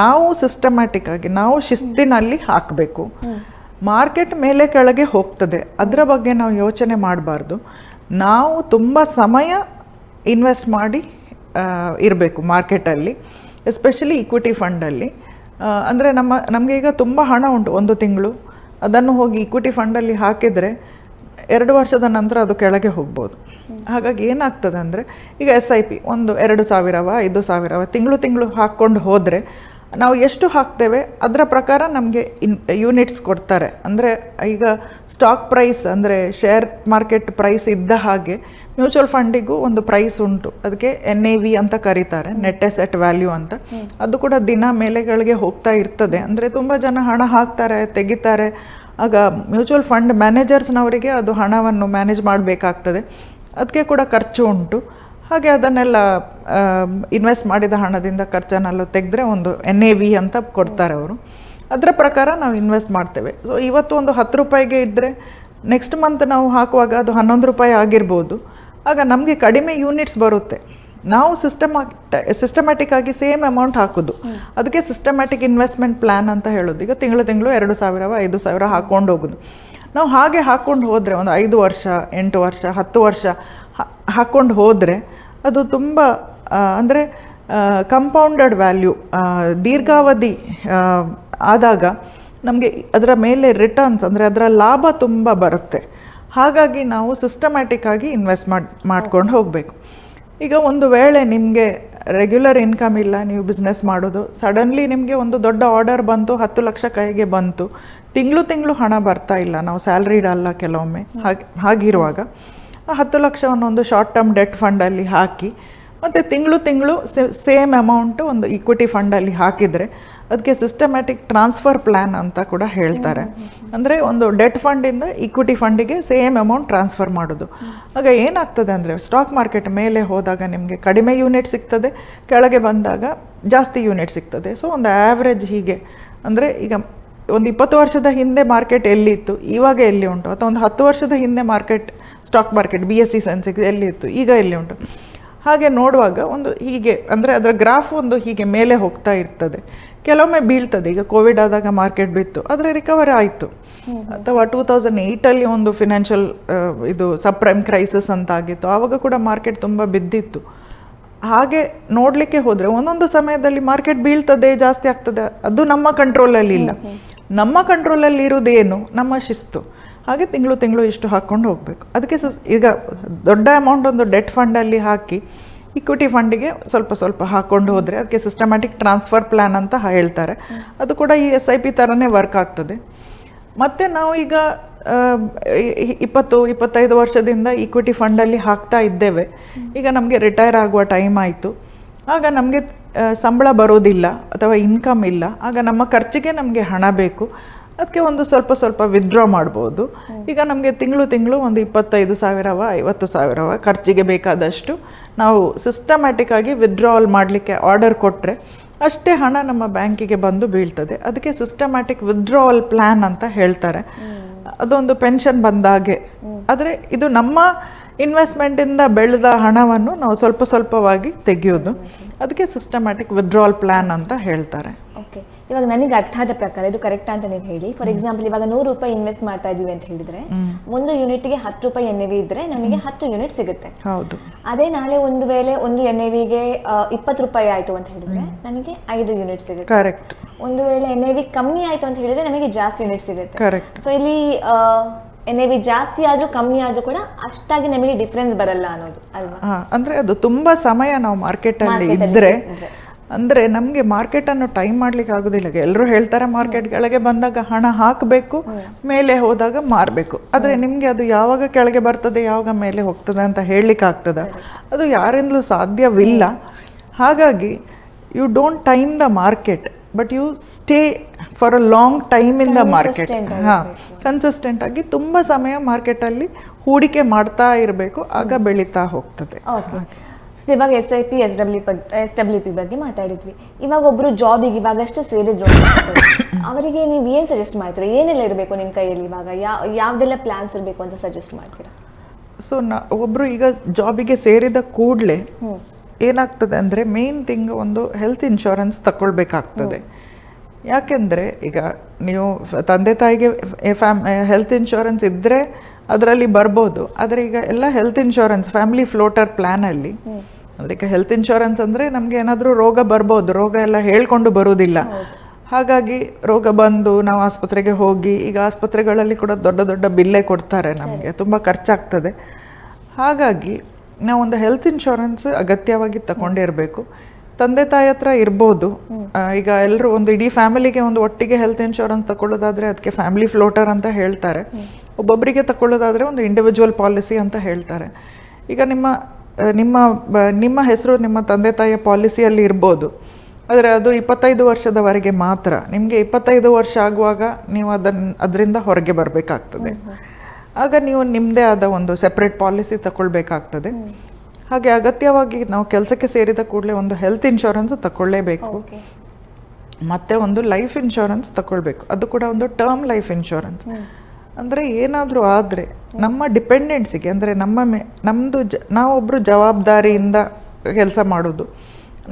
ನಾವು ಸಿಸ್ಟಮ್ಯಾಟಿಕ್ ಆಗಿ ನಾವು ಶಿಸ್ತಿನಲ್ಲಿ ಹಾಕಬೇಕು. ಮಾರ್ಕೆಟ್ ಮೇಲೆ ಕೆಳಗೆ ಹೋಗ್ತದೆ. ಅದರ ಬಗ್ಗೆ ನಾವು ಯೋಚನೆ ಮಾಡಬಾರ್ದು. ನಾವು ತುಂಬ ಸಮಯ ಇನ್ವೆಸ್ಟ್ ಮಾಡಿ ಇರಬೇಕು ಮಾರ್ಕೆಟಲ್ಲಿ ಎಸ್ಪೆಷಲಿ ಇಕ್ವಿಟಿ ಫಂಡಲ್ಲಿ ಅಂದರೆ ನಮ್ಮ ನಮಗೆ ಈಗ ತುಂಬ ಹಣ ಉಂಟು ಒಂದು ತಿಂಗಳು. ಅದನ್ನು ಹೋಗಿ ಇಕ್ವಿಟಿ ಫಂಡಲ್ಲಿ ಹಾಕಿದರೆ ಎರಡು ವರ್ಷದ ನಂತರ ಅದು ಕೆಳಗೆ ಹೋಗ್ಬೋದು. ಹಾಗಾಗಿ ಏನಾಗ್ತದೆ ಅಂದರೆ ಈಗ ಎಸ್ ಐ ಪಿ ಒಂದು ಎರಡು ಸಾವಿರವ ಐದು ಸಾವಿರವ ತಿಂಗಳು ತಿಂಗಳು ಹಾಕ್ಕೊಂಡು ಹೋದರೆ ನಾವು ಎಷ್ಟು ಹಾಕ್ತೇವೆ ಅದರ ಪ್ರಕಾರ ನಮಗೆ ಇನ್ ಯೂನಿಟ್ಸ್ ಕೊಡ್ತಾರೆ. ಅಂದರೆ ಈಗ ಸ್ಟಾಕ್ ಪ್ರೈಸ್ ಅಂದರೆ ಶೇರ್ ಮಾರ್ಕೆಟ್ ಪ್ರೈಸ್ ಇದ್ದ ಹಾಗೆ ಮ್ಯೂಚುವಲ್ ಫಂಡಿಗೂ ಒಂದು ಪ್ರೈಸ್ ಉಂಟು. ಅದಕ್ಕೆ ಎನ್ ಎ ವಿ ಅಂತ ಕರೀತಾರೆ ನೆಟ್ ಎಸೆಟ್ ವ್ಯಾಲ್ಯೂ ಅಂತ. ಅದು ಕೂಡ ದಿನ ಮೇಲೆಗಳಿಗೆ ಹೋಗ್ತಾ ಇರ್ತದೆ. ಅಂದರೆ ತುಂಬ ಜನ ಹಣ ಹಾಕ್ತಾರೆ ತೆಗಿತಾರೆ ಆಗ ಮ್ಯೂಚುವಲ್ ಫಂಡ್ ಮ್ಯಾನೇಜರ್ಸ್ನವರಿಗೆ ಅದು ಹಣವನ್ನು ಮ್ಯಾನೇಜ್ ಮಾಡಬೇಕಾಗ್ತದೆ. ಅದಕ್ಕೆ ಕೂಡ ಖರ್ಚು ಉಂಟು. ಹಾಗೆ ಅದನ್ನೆಲ್ಲ ಇನ್ವೆಸ್ಟ್ ಮಾಡಿದ ಹಣದಿಂದ ಖರ್ಚನ್ನೆಲ್ಲ ತೆಗೆದ್ರೆ ಒಂದು ಎನ್ ಎ ವಿ ಅಂತ ಕೊಡ್ತಾರೆ ಅವರು. ಅದರ ಪ್ರಕಾರ ನಾವು ಇನ್ವೆಸ್ಟ್ ಮಾಡ್ತೇವೆ. ಸೊ ಇವತ್ತು ಒಂದು ಹತ್ತು ರೂಪಾಯಿಗೆ ಇದ್ದರೆ ನೆಕ್ಸ್ಟ್ ಮಂತ್ ನಾವು ಹಾಕುವಾಗ ಅದು ಹನ್ನೊಂದು ರೂಪಾಯಿ ಆಗಿರ್ಬೋದು. ಆಗ ನಮಗೆ ಕಡಿಮೆ ಯೂನಿಟ್ಸ್ ಬರುತ್ತೆ. ನಾವು ಸಿಸ್ಟಮ್ ಸಿಸ್ಟಮ್ಯಾಟಿಕ್ ಆಗಿ ಸೇಮ್ ಅಮೌಂಟ್ ಹಾಕೋದು. ಅದಕ್ಕೆ ಸಿಸ್ಟಮ್ಯಾಟಿಕ್ ಇನ್ವೆಸ್ಟ್ಮೆಂಟ್ ಪ್ಲ್ಯಾನ್ ಅಂತ ಹೇಳೋದು. ಈಗ ತಿಂಗಳು ತಿಂಗಳು ಎರಡು ಸಾವಿರ ಐದು ಸಾವಿರ ಹಾಕೊಂಡು ಹೋಗೋದು. ನಾವು ಹಾಗೆ ಹಾಕ್ಕೊಂಡು ಹೋದರೆ ಒಂದು ಐದು ವರ್ಷ ಎಂಟು ವರ್ಷ ಹತ್ತು ವರ್ಷ ಹಾಕ್ಕೊಂಡು ಹೋದರೆ ಅದು ತುಂಬ ಅಂದರೆ ಕಂಪೌಂಡೆಡ್ ವ್ಯಾಲ್ಯೂ ದೀರ್ಘಾವಧಿ ಆದಾಗ ನಮಗೆ ಅದರ ಮೇಲೆ ರಿಟರ್ನ್ಸ್ ಅಂದರೆ ಅದರ ಲಾಭ ತುಂಬ ಬರುತ್ತೆ. ಹಾಗಾಗಿ ನಾವು ಸಿಸ್ಟಮ್ಯಾಟಿಕ್ ಆಗಿ ಇನ್ವೆಸ್ಟ್ ಮಾಡಿ ಮಾಡ್ಕೊಂಡು ಹೋಗಬೇಕು. ಈಗ ಒಂದು ವೇಳೆ ನಿಮಗೆ ರೆಗ್ಯುಲರ್ ಇನ್ಕಮ್ ಇಲ್ಲ, ನೀವು ಬಿಸ್ನೆಸ್ ಮಾಡೋದು ಸಡನ್ಲಿ ನಿಮಗೆ ಒಂದು ದೊಡ್ಡ ಆರ್ಡರ್ ಬಂತು, ಹತ್ತು ಲಕ್ಷ ಕೈಗೆ ಬಂತು, ತಿಂಗಳು ತಿಂಗಳು ಹಣ ಬರ್ತಾ ಇಲ್ಲ, ನಾವು ಸ್ಯಾಲ್ರಿಡ್ ಅಲ್ಲ ಕೆಲವೊಮ್ಮೆ, ಹಾಗೆ, ಹಾಗಿರುವಾಗ, ಆ ಹತ್ತು ಲಕ್ಷವನ್ನು ಒಂದು ಶಾರ್ಟ್ ಟರ್ಮ್ ಡೆಟ್ ಫಂಡಲ್ಲಿ ಹಾಕಿ, ಮತ್ತು ತಿಂಗಳು ತಿಂಗಳು ಸೇಮ್ ಅಮೌಂಟು ಒಂದು ಈಕ್ವಿಟಿ ಫಂಡಲ್ಲಿ ಹಾಕಿದರೆ ಅದಕ್ಕೆ ಸಿಸ್ಟಮ್ಯಾಟಿಕ್ ಟ್ರಾನ್ಸ್ಫರ್ ಪ್ಲ್ಯಾನ್ ಅಂತ ಕೂಡ ಹೇಳ್ತಾರೆ. ಅಂದರೆ ಒಂದು ಡೆಟ್ ಫಂಡಿಂದ ಈಕ್ವಿಟಿ ಫಂಡಿಗೆ ಸೇಮ್ ಅಮೌಂಟ್ ಟ್ರಾನ್ಸ್ಫರ್ ಮಾಡೋದು. ಆಗ ಏನಾಗ್ತದೆ ಅಂದರೆ ಸ್ಟಾಕ್ ಮಾರ್ಕೆಟ್ ಮೇಲೆ ಹೋದಾಗ ನಿಮಗೆ ಕಡಿಮೆ ಯೂನಿಟ್ ಸಿಗ್ತದೆ, ಕೆಳಗೆ ಬಂದಾಗ ಜಾಸ್ತಿ ಯೂನಿಟ್ ಸಿಗ್ತದೆ. ಸೊ ಒಂದು ಆ್ಯಾವ್ರೇಜ್ ಹೀಗೆ. ಅಂದರೆ ಈಗ ಒಂದು ಇಪ್ಪತ್ತು ವರ್ಷದ ಹಿಂದೆ ಮಾರ್ಕೆಟ್ ಎಲ್ಲಿತ್ತು? ಇವಾಗ ಎಲ್ಲಿ ಉಂಟು? ಅಥವಾ ಒಂದು ಹತ್ತು ವರ್ಷದ ಹಿಂದೆ market stock market B S C sensex ಎಲ್ಲಿ ಇತ್ತು? ಈಗ ಎಲ್ಲಿ ಉಂಟು? ಹಾಗೆ ನೋಡುವಾಗ ಒಂದು ಹೀಗೆ, ಅಂದರೆ ಅದರ ಗ್ರಾಫ್ ಒಂದು ಹೀಗೆ ಮೇಲೆ ಹೋಗ್ತಾ ಇರ್ತದೆ. ಕೆಲವೊಮ್ಮೆ ಬೀಳ್ತದೆ. ಈಗ ಕೋವಿಡ್ ಆದಾಗ ಮಾರ್ಕೆಟ್ ಬಿತ್ತು. ಆದರೆ ರಿಕವರ್ ಆಯಿತು. ಅಥವಾ ಟೂ ತೌಸಂಡ್ ಏಯ್ಟಲ್ಲಿ ಒಂದು ಫಿನಾನ್ಷಿಯಲ್ ಇದು ಸಬ್ಪ್ರೈಮ್ ಕ್ರೈಸಿಸ್ ಅಂತ ಆಗಿತ್ತು. ಆವಾಗ ಕೂಡ ಮಾರ್ಕೆಟ್ ತುಂಬ ಬಿದ್ದಿತ್ತು. ಹಾಗೆ ನೋಡಲಿಕ್ಕೆ ಹೋದರೆ ಒಂದೊಂದು ಸಮಯದಲ್ಲಿ ಮಾರ್ಕೆಟ್ ಬೀಳ್ತದೆ ಜಾಸ್ತಿ ಆಗ್ತದೆ. ಅದು ನಮ್ಮ ಕಂಟ್ರೋಲಲ್ಲಿ ಇಲ್ಲ. ನಮ್ಮ ಕಂಟ್ರೋಲಲ್ಲಿ ಇರೋದೇನು ನಮ್ಮ ಶಿಸ್ತು. ಹಾಗೆ ತಿಂಗಳು ತಿಂಗಳು ಇಷ್ಟು ಹಾಕ್ಕೊಂಡು ಹೋಗಬೇಕು. ಅದಕ್ಕೆ ಈಗ ದೊಡ್ಡ ಅಮೌಂಟ್ ಒಂದು ಡೆಟ್ ಫಂಡಲ್ಲಿ ಹಾಕಿ ಇಕ್ವಿಟಿ ಫಂಡಿಗೆ ಸ್ವಲ್ಪ ಸ್ವಲ್ಪ ಹಾಕೊಂಡು ಹೋದರೆ ಅದಕ್ಕೆ ಸಿಸ್ಟಮ್ಯಾಟಿಕ್ ಟ್ರಾನ್ಸ್ಫರ್ ಪ್ಲ್ಯಾನ್ ಅಂತ ಹೇಳ್ತಾರೆ. ಅದು ಕೂಡ ಈ ಎಸ್ ಐ ಪಿ ಥರನೇ ವರ್ಕ್ ಆಗ್ತದೆ. ಮತ್ತು ನಾವು ಈಗ ಇಪ್ಪತ್ತು ಇಪ್ಪತ್ತೈದು ವರ್ಷದಿಂದ ಇಕ್ವಿಟಿ ಫಂಡಲ್ಲಿ ಹಾಕ್ತಾ ಇದ್ದೇವೆ. ಈಗ ನಮಗೆ ರಿಟೈರ್ ಆಗುವ ಟೈಮ್ ಆಯಿತು. ಆಗ ನಮಗೆ ಸಂಬಳ ಬರೋದಿಲ್ಲ ಅಥವಾ ಇನ್ಕಮ್ ಇಲ್ಲ. ಆಗ ನಮ್ಮ ಖರ್ಚಿಗೆ ನಮಗೆ ಹಣ ಬೇಕು. ಅದಕ್ಕೆ ಒಂದು ಸ್ವಲ್ಪ ಸ್ವಲ್ಪ ವಿತ್ಡ್ರಾ ಮಾಡ್ಬೋದು. ಈಗ ನಮಗೆ ತಿಂಗಳು ತಿಂಗಳು ಒಂದು ಇಪ್ಪತ್ತೈದು ಸಾವಿರವ ಐವತ್ತು ಸಾವಿರವ ಖರ್ಚಿಗೆ ಬೇಕಾದಷ್ಟು ನಾವು ಸಿಸ್ಟಮ್ಯಾಟಿಕ್ ಆಗಿ ವಿತ್ಡ್ರಾವಲ್ ಮಾಡಲಿಕ್ಕೆ ಆರ್ಡರ್ ಕೊಟ್ಟರೆ ಅಷ್ಟೇ ಹಣ ನಮ್ಮ ಬ್ಯಾಂಕಿಗೆ ಬಂದು ಬೀಳ್ತದೆ. ಅದಕ್ಕೆ ಸಿಸ್ಟಮ್ಯಾಟಿಕ್ ವಿತ್ಡ್ರಾವಲ್ ಪ್ಲ್ಯಾನ್ ಅಂತ ಹೇಳ್ತಾರೆ. ಅದೊಂದು ಪೆನ್ಷನ್ ಬಂದಾಗೆ ಆದರೆ ಇದು ನಮ್ಮ ಇನ್ವೆಸ್ಟ್ಮೆಂಟಿಂದ ಬೆಳೆದ ಹಣವನ್ನು ನಾವು ಸ್ವಲ್ಪ ಸ್ವಲ್ಪವಾಗಿ ತೆಗೆಯೋದು. ಅದಕ್ಕೆ ಸಿಸ್ಟಮ್ಯಾಟಿಕ್ ವಿತ್ಡ್ರಾವಲ್ ಪ್ಲ್ಯಾನ್ ಅಂತ ಹೇಳ್ತಾರೆ. ಓಕೆ ಇವಾಗ ನನಗೆ ಅರ್ಥ ಆದ ಪ್ರಕಾರ ಇದು ಕರೆಕ್ಟ್ ಅಂತ ನೀವು ಹೇಳಿ. ಫಾರ್ ಎಕ್ಸಾಂಪಲ್ ಇವಾಗ ನೂರು ರೂಪಾಯಿ ಇನ್ವೆಸ್ಟ್ ಮಾಡ್ತಾ ಇದೀವಿ ಅಂತ ಹೇಳಿದ್ರೆ ಒಂದು ಯೂನಿಟ್ಗೆ ಹತ್ತು ರೂಪಾಯಿ ಎನ್ ಇದ್ರೆ ನಮಗೆ ಹತ್ತು ಯೂನಿಟ್ ಸಿಗುತ್ತೆ. ಹೌದು. ಅದೇ ನಾಳೆ ಒಂದು ವೇಳೆ ಒಂದು ಎನ್ ವಿಗೆ ಇಪ್ಪತ್ತು ರೂಪಾಯಿ ಆಯ್ತು ಅಂತ ಹೇಳಿದ್ರೆ ನನಗೆ ಐದು ಯೂನಿಟ್ ಸಿಗುತ್ತೆ. ಕರೆಕ್ಟ್ ಒಂದು ವೇಳೆ ಎನ್ ವಿ ಕಮ್ಮಿ ಆಯ್ತು ಅಂತ ಹೇಳಿದ್ರೆ ನಮಗೆ ಜಾಸ್ತಿ ಯೂನಿಟ್ ಸಿಗುತ್ತೆ. ಕರೆಕ್ಟ್ ಸೊ ಇಲ್ಲಿ ಎನ್ ವಿ ಜಾಸ್ತಿ ಆದ್ರೂ ಕಮ್ಮಿ ಆದ್ರೂ ಕೂಡ ಅಷ್ಟಾಗಿ ನಮಗೆ ಡಿಫ್ರೆನ್ಸ್ ಬರಲ್ಲ ಅನ್ನೋದು. ಅಲ್ವಾ? ಅಂದ್ರೆ ಅದು ತುಂಬಾ ಸಮಯ ನಾವು ಮಾರ್ಕೆಟಲ್ಲಿ Market ಅಲ್ಲಿ ಇದ್ರೆ. ಅಂದ್ರೆ ನಮಗೆ ಮಾರ್ಕೆಟನ್ನು ಟೈಮ್ ಮಾಡ್ಲಿಕ್ಕೆ ಆಗೋದಿಲ್ಲ. ಎಲ್ಲರೂ ಹೇಳ್ತಾರೆ ಮಾರ್ಕೆಟ್ ಕೆಳಗೆ ಬಂದಾಗ ಹಣ ಹಾಕಬೇಕು ಮೇಲೆ ಹೋದಾಗ ಮಾರಬೇಕು. ಆದರೆ ನಿಮಗೆ ಅದು ಯಾವಾಗ ಕೆಳಗೆ ಬರ್ತದೆ ಯಾವಾಗ ಮೇಲೆ ಹೋಗ್ತದೆ ಅಂತ ಹೇಳಲಿಕ್ಕೆ ಆಗ್ತದೆ. ಅದು ಯಾರಿಂದಲೂ ಸಾಧ್ಯವಿಲ್ಲ. ಹಾಗಾಗಿ you don't time the market but you stay for a long time in the market ಹಾಂ. ಕನ್ಸಿಸ್ಟೆಂಟ್ ಆಗಿ ತುಂಬ ಸಮಯ ಮಾರ್ಕೆಟಲ್ಲಿ ಹೂಡಿಕೆ ಮಾಡ್ತಾ ಇರಬೇಕು ಆಗ ಬೆಳೀತಾ ಹೋಗ್ತದೆ. ಓಕೆ ಸೊ ಇವಾಗ S I P S W S W P ಬಗ್ಗೆ ಮಾತಾಡಿದ್ವಿ. ಇವಾಗ ಒಬ್ಬರು ಜಾಬಿಗೆ ಇವಾಗಷ್ಟೇ ಸೇರಿದ್ರು. ಅವರಿಗೆ ನೀವು ಏನು ಸಜೆಸ್ಟ್ ಮಾಡ್ತೀರಾ? ಏನೆಲ್ಲ ಇರಬೇಕು ನಿಮ್ಮ ಕೈಯಲ್ಲಿ ಇವಾಗ? ಯಾವ ಯಾವುದೆಲ್ಲ ಪ್ಲಾನ್ಸ್ ಇರಬೇಕು ಅಂತ ಸಜೆಸ್ಟ್ ಮಾಡ್ತೀರಾ? ಸೊ ನಾ ಒಬ್ಬರು ಈಗ ಜಾಬಿಗೆ ಸೇರಿದ ಕೂಡಲೇ ಏನಾಗ್ತದೆ ಅಂದರೆ ಮೇನ್ ಥಿಂಗ್ ಒಂದು ಹೆಲ್ತ್ ಇನ್ಶೂರೆನ್ಸ್ ತಗೊಳ್ಬೇಕಾಗ್ತದೆ ಯಾಕೆಂದರೆ ಈಗ ನೀವು ತಂದೆ ತಾಯಿಗೆ ಫ್ಯಾಮ್ ಹೆಲ್ತ್ ಇನ್ಶೂರೆನ್ಸ್ ಇದ್ದರೆ ಅದರಲ್ಲಿ ಬರ್ಬೋದು. ಆದರೆ ಈಗ ಎಲ್ಲ ಹೆಲ್ತ್ ಇನ್ಶೂರೆನ್ಸ್ ಫ್ಯಾಮಿಲಿ ಫ್ಲೋಟರ್ ಪ್ಲ್ಯಾನಲ್ಲಿ ಅಂದರೆ ಈಗ ಹೆಲ್ತ್ ಇನ್ಶೂರೆನ್ಸ್ ಅಂದರೆ ನಮಗೆ ಏನಾದರೂ ರೋಗ ಬರ್ಬೋದು. ರೋಗ ಎಲ್ಲ ಹೇಳ್ಕೊಂಡು ಬರೋದಿಲ್ಲ ಹಾಗಾಗಿ ರೋಗ ಬಂದು ನಾವು ಆಸ್ಪತ್ರೆಗೆ ಹೋಗಿ ಈಗ ಆಸ್ಪತ್ರೆಗಳಲ್ಲಿ ಕೂಡ ದೊಡ್ಡ ದೊಡ್ಡ ಬಿಲ್ಲೇ ಕೊಡ್ತಾರೆ ನಮಗೆ. ತುಂಬ ಖರ್ಚಾಗ್ತದೆ. ಹಾಗಾಗಿ ನಾವೊಂದು ಹೆಲ್ತ್ ಇನ್ಶೂರೆನ್ಸ್ ಅಗತ್ಯವಾಗಿ ತಗೊಂಡಿರಬೇಕು. ತಂದೆ ತಾಯಿ ಹತ್ರ ಇರ್ಬೋದು. ಈಗ ಎಲ್ಲರೂ ಒಂದು ಇಡೀ ಫ್ಯಾಮಿಲಿಗೆ ಒಂದು ಒಟ್ಟಿಗೆ ಹೆಲ್ತ್ ಇನ್ಶೂರೆನ್ಸ್ ತಗೊಳ್ಳೋದಾದರೆ ಅದಕ್ಕೆ ಫ್ಯಾಮಿಲಿ ಫ್ಲೋಟರ್ ಅಂತ ಹೇಳ್ತಾರೆ. ಒಬ್ಬೊಬ್ಬರಿಗೆ ತಗೊಳ್ಳೋದಾದರೆ ಒಂದು ಇಂಡಿವಿಜುವಲ್ ಪಾಲಿಸಿ ಅಂತ ಹೇಳ್ತಾರೆ. ಈಗ ನಿಮ್ಮ ನಿಮ್ಮ ನಿಮ್ಮ ಹೆಸರು ನಿಮ್ಮ ತಂದೆ ತಾಯಿಯ ಪಾಲಿಸಿಯಲ್ಲಿ ಇರ್ಬೋದು. ಆದರೆ ಅದು ಇಪ್ಪತ್ತೈದು ವರ್ಷದವರೆಗೆ ಮಾತ್ರ. ನಿಮಗೆ ಇಪ್ಪತ್ತೈದು ವರ್ಷ ಆಗುವಾಗ ನೀವು ಅದನ್ನು ಅದರಿಂದ ಹೊರಗೆ ಬರಬೇಕಾಗ್ತದೆ. ಆಗ ನೀವು ನಿಮ್ಮದೇ ಆದ ಒಂದು ಸೆಪ್ರೇಟ್ ಪಾಲಿಸಿ ತಗೊಳ್ಬೇಕಾಗ್ತದೆ ಹಾಗೆ ಅಗತ್ಯವಾಗಿ ನಾವು ಕೆಲಸಕ್ಕೆ ಸೇರಿದ ಕೂಡಲೇ ಒಂದು ಹೆಲ್ತ್ ಇನ್ಶೂರೆನ್ಸ್ ತಗೊಳ್ಳೇಬೇಕು ಮತ್ತೆ ಒಂದು ಲೈಫ್ ಇನ್ಶೂರೆನ್ಸ್ ತಗೊಳ್ಬೇಕು ಅದು ಕೂಡ ಒಂದು ಟರ್ಮ್ ಲೈಫ್ ಇನ್ಶೂರೆನ್ಸ್ ಅಂದರೆ ಏನಾದರೂ ಆದರೆ ನಮ್ಮ ಡಿಪೆಂಡೆನ್ಸಿಗೆ ಅಂದರೆ ನಮ್ಮ ಮೇ ನಮ್ಮದು ಜ ನಾವೊಬ್ಬರು ಜವಾಬ್ದಾರಿಯಿಂದ ಕೆಲಸ ಮಾಡೋದು.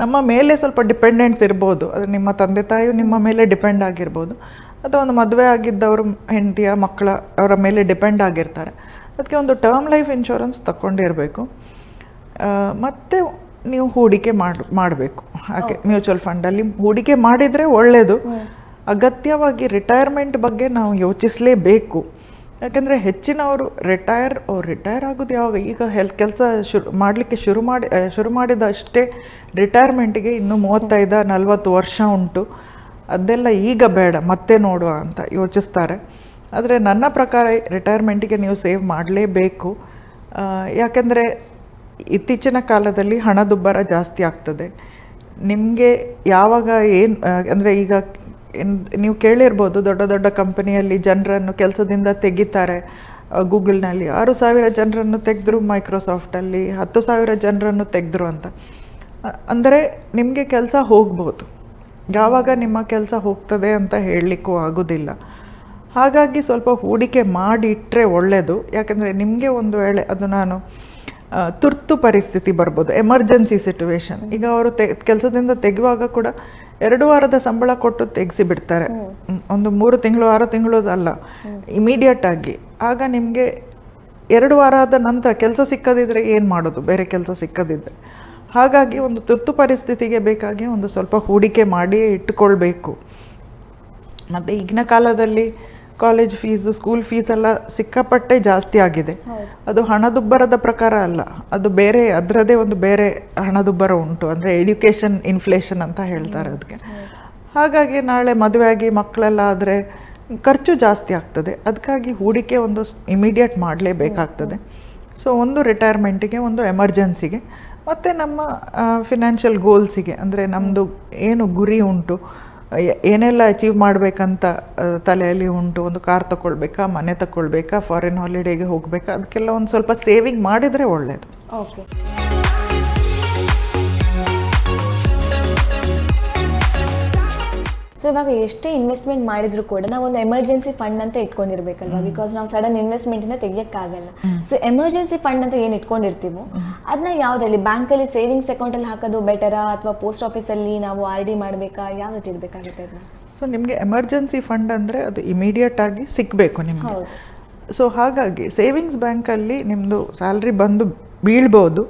ನಮ್ಮ ಮೇಲೆ ಸ್ವಲ್ಪ ಡಿಪೆಂಡೆಂಟ್ಸ್ ಇರ್ಬೋದು. ಅದು ನಿಮ್ಮ ತಂದೆ ತಾಯಿಯು ನಿಮ್ಮ ಮೇಲೆ ಡಿಪೆಂಡ್ ಆಗಿರ್ಬೋದು. ಅಥವಾ ಒಂದು ಮದುವೆ ಆಗಿದ್ದವರು ಹೆಂಡತಿಯ ಮಕ್ಕಳ ಅವರ ಮೇಲೆ ಡಿಪೆಂಡ್ ಆಗಿರ್ತಾರೆ. ಅದಕ್ಕೆ ಒಂದು ಟರ್ಮ್ ಲೈಫ್ ಇನ್ಶೂರೆನ್ಸ್ ತಗೊಂಡಿರಬೇಕು ಮತ್ತು ನೀವು ಹೂಡಿಕೆ ಮಾಡಿ ಮಾಡಬೇಕು. ಹಾಗೆ ಮ್ಯೂಚುವಲ್ ಫಂಡಲ್ಲಿ ಹೂಡಿಕೆ ಮಾಡಿದರೆ ಒಳ್ಳೆಯದು ಅಗತ್ಯವಾಗಿ ರಿಟೈರ್ಮೆಂಟ್ ಬಗ್ಗೆ ನಾವು ಯೋಚಿಸಲೇಬೇಕು. ಯಾಕೆಂದರೆ ಹೆಚ್ಚಿನವರು ರಿಟೈರ್ ರಿಟೈರ್ ಆಗೋದು ಯಾವಾಗ? ಈಗ ಹೆಲ್ತ್ ಕೆಲಸ ಶುರು ಮಾಡಲಿಕ್ಕೆ ಶುರು ಮಾಡಿ ಶುರು ಮಾಡಿದಷ್ಟೇ ರಿಟೈರ್ಮೆಂಟ್ಗೆ ಇನ್ನೂ ಮೂವತ್ತೈದ, ನಲ್ವತ್ತು ವರ್ಷ ಉಂಟು. ಅದೆಲ್ಲ ಈಗ ಬೇಡ, ಮತ್ತೆ ನೋಡುವ ಅಂತ ಯೋಚಿಸ್ತಾರೆ. ಆದರೆ ನನ್ನ ಪ್ರಕಾರ ರಿಟೈರ್ಮೆಂಟಿಗೆ ನೀವು ಸೇವ್ ಮಾಡಲೇಬೇಕು. ಯಾಕೆಂದರೆ ಇತ್ತೀಚಿನ ಕಾಲದಲ್ಲಿ ಹಣದುಬ್ಬರ ಜಾಸ್ತಿ ಆಗ್ತದೆ. ನಿಮಗೆ ಯಾವಾಗ ಏನು ಅಂದರೆ ಈಗ ನೀವು ಕೇಳಿರ್ಬೋದು ದೊಡ್ಡ ದೊಡ್ಡ ಕಂಪನಿಯಲ್ಲಿ ಜನರನ್ನು ಕೆಲಸದಿಂದ ತೆಗಿತಾರೆ ಗೂಗಲ್ನಲ್ಲಿ. ಆರು ಸಾವಿರ ಜನರನ್ನು ತೆಗೆದ್ರು ಮೈಕ್ರೋಸಾಫ್ಟಲ್ಲಿ, ಹತ್ತು ಸಾವಿರ ಜನರನ್ನು ತೆಗೆದ್ರು ಅಂತ. ಅಂದರೆ ನಿಮಗೆ ಕೆಲಸ ಹೋಗ್ಬೋದು. ಯಾವಾಗ ನಿಮ್ಮ ಕೆಲಸ ಹೋಗ್ತದೆ ಅಂತ ಹೇಳಲಿಕ್ಕೂ ಆಗೋದಿಲ್ಲ. ಹಾಗಾಗಿ ಸ್ವಲ್ಪ ಹೂಡಿಕೆ ಮಾಡಿ ಇಟ್ಟರೆ ಒಳ್ಳೆಯದು ಯಾಕೆಂದರೆ ನಿಮಗೆ ಒಂದು ವೇಳೆ ಅದು ನಾನು ತುರ್ತು ಪರಿಸ್ಥಿತಿ ಬರ್ಬೋದು, ಎಮರ್ಜೆನ್ಸಿ ಸಿಚುವೇಶನ್ ಈಗ ಅವರು ತೆ ಕೆಲಸದಿಂದ ತೆಗೆಯುವಾಗ ಕೂಡ ಎರಡು ವಾರದ ಸಂಬಳ ಕೊಟ್ಟು ತೆಗೆಸಿ ಬಿಡ್ತಾರೆ ಒಂದು ಮೂರು ತಿಂಗಳು ಆರು ತಿಂಗಳು ಅಲ್ಲ. ಇಮಿಡಿಯೇಟ್ ಆಗಿ. ಆಗ ನಿಮಗೆ ಎರಡು ವಾರ ಆದ ನಂತರ ಕೆಲಸ ಸಿಕ್ಕದಿದ್ರೆ ಏನು ಮಾಡೋದು? ಬೇರೆ ಕೆಲಸ ಸಿಕ್ಕದಿದ್ದರೆ ಹಾಗಾಗಿ ಒಂದು ತುರ್ತು ಪರಿಸ್ಥಿತಿಗೆ ಬೇಕಾಗಿ ಒಂದು ಸ್ವಲ್ಪ ಹೂಡಿಕೆ ಮಾಡಿಯೇ ಇಟ್ಟುಕೊಳ್ಬೇಕು ಮತ್ತು ಈಗಿನ ಕಾಲದಲ್ಲಿ ಕಾಲೇಜ್ ಫೀಸ್ ಸ್ಕೂಲ್ ಫೀಸ್ ಎಲ್ಲ ಸಿಕ್ಕಾಪಟ್ಟೆ ಜಾಸ್ತಿ ಆಗಿದೆ. ಅದು ಹಣದುಬ್ಬರದ ಪ್ರಕಾರ ಅಲ್ಲ. ಅದು ಬೇರೆ ಅದರದೇ ಒಂದು ಬೇರೆ ಹಣದುಬ್ಬರ ಉಂಟು. ಅಂದರೆ ಎಡ್ಯುಕೇಷನ್ ಇನ್ಫ್ಲೇಷನ್ ಅಂತ ಹೇಳ್ತಾರೆ ಅದಕ್ಕೆ. ಹಾಗಾಗಿ ನಾಳೆ ಮದುವೆಯಾಗಿ ಮಕ್ಕಳೆಲ್ಲ ಆದರೆ ಖರ್ಚು ಜಾಸ್ತಿ ಆಗ್ತದೆ. ಅದಕ್ಕಾಗಿ ಹೂಡಿಕೆ ಒಂದು ಇಮಿಡಿಯೇಟ್ ಮಾಡಲೇಬೇಕಾಗ್ತದೆ. ಸೊ ಒಂದು ರಿಟೈರ್ಮೆಂಟಿಗೆ ಒಂದು ಎಮರ್ಜೆನ್ಸಿಗೆ ಮತ್ತು ನಮ್ಮ ಫಿನಾನ್ಷಿಯಲ್ ಗೋಲ್ಸಿಗೆ ಅಂದರೆ ನಮ್ಮದು ಏನು ಗುರಿ ಉಂಟು ಏನೆಲ್ಲ ಅಚೀವ್ ಮಾಡಬೇಕಂತ ತಲೆಯಲ್ಲಿ ಉಂಟು, ಒಂದು ಕಾರ್ ತಗೊಳ್ಬೇಕಾ ಮನೆ ತಗೊಳ್ಬೇಕಾ ಫಾರಿನ್ ಹಾಲಿಡೇಗೆ ಹೋಗಬೇಕಾ, ಅದಕ್ಕೆಲ್ಲ ಒಂದು ಸ್ವಲ್ಪ ಸೇವಿಂಗ್ ಮಾಡಿದರೆ ಒಳ್ಳೆಯದು ಓಕೆ ಸೊ ಇವಾಗ ಎಷ್ಟೇ ಇನ್ವೆಸ್ಟ್ಮೆಂಟ್ ಮಾಡಿದ್ರು ಕೂಡ ನಾವು ಒಂದು ಎಮರ್ಜೆನ್ಸಿ ಫಂಡ್ ಅಂತ ಇಟ್ಕೊಂಡಿರ್ಬೇಕಲ್ವಾ? ಬಿಕಾಸ್ ನಾವು ಸಡನ್ ಇನ್ವೆಸ್ಟ್ಮೆಂಟ್ ಇಂದ ತೆಗಿಯಕ್ಕಾಗಲ್ಲ. ಸೊ ಎಮರ್ಜೆನ್ಸಿ ಫಂಡ್ ಅಂತ ಏನು ಇಟ್ಕೊಂಡಿರ್ತೀವೋ ಅದನ್ನ ಯಾವುದ್ರಲ್ಲಿ? ಬ್ಯಾಂಕಲ್ಲಿ ಸೇವಿಂಗ್ಸ್ ಅಕೌಂಟಲ್ಲಿ ಹಾಕೋದು ಬೆಟರಾ ಅಥವಾ ಪೋಸ್ಟ್ ಆಫೀಸಲ್ಲಿ ನಾವು ಆರ್ ಡಿ ಮಾಡಬೇಕಾ? ಯಾವ ರೀತಿ ಇಡಬೇಕಾಗುತ್ತೆ ಅದನ್ನ ಸೊ ನಿಮಗೆ ಎಮರ್ಜೆನ್ಸಿ ಫಂಡ್ ಅಂದರೆ ಅದು ಇಮಿಡಿಯೇಟ್ ಆಗಿ ಸಿಗಬೇಕು ನಿಮಗೆ. ಸೊ ಹಾಗಾಗಿ ಸೇವಿಂಗ್ಸ್ ಬ್ಯಾಂಕಲ್ಲಿ ನಿಮ್ಮದು ಸ್ಯಾಲ್ರಿ ಬಂದು ಬೀಳ್ಬೋದು.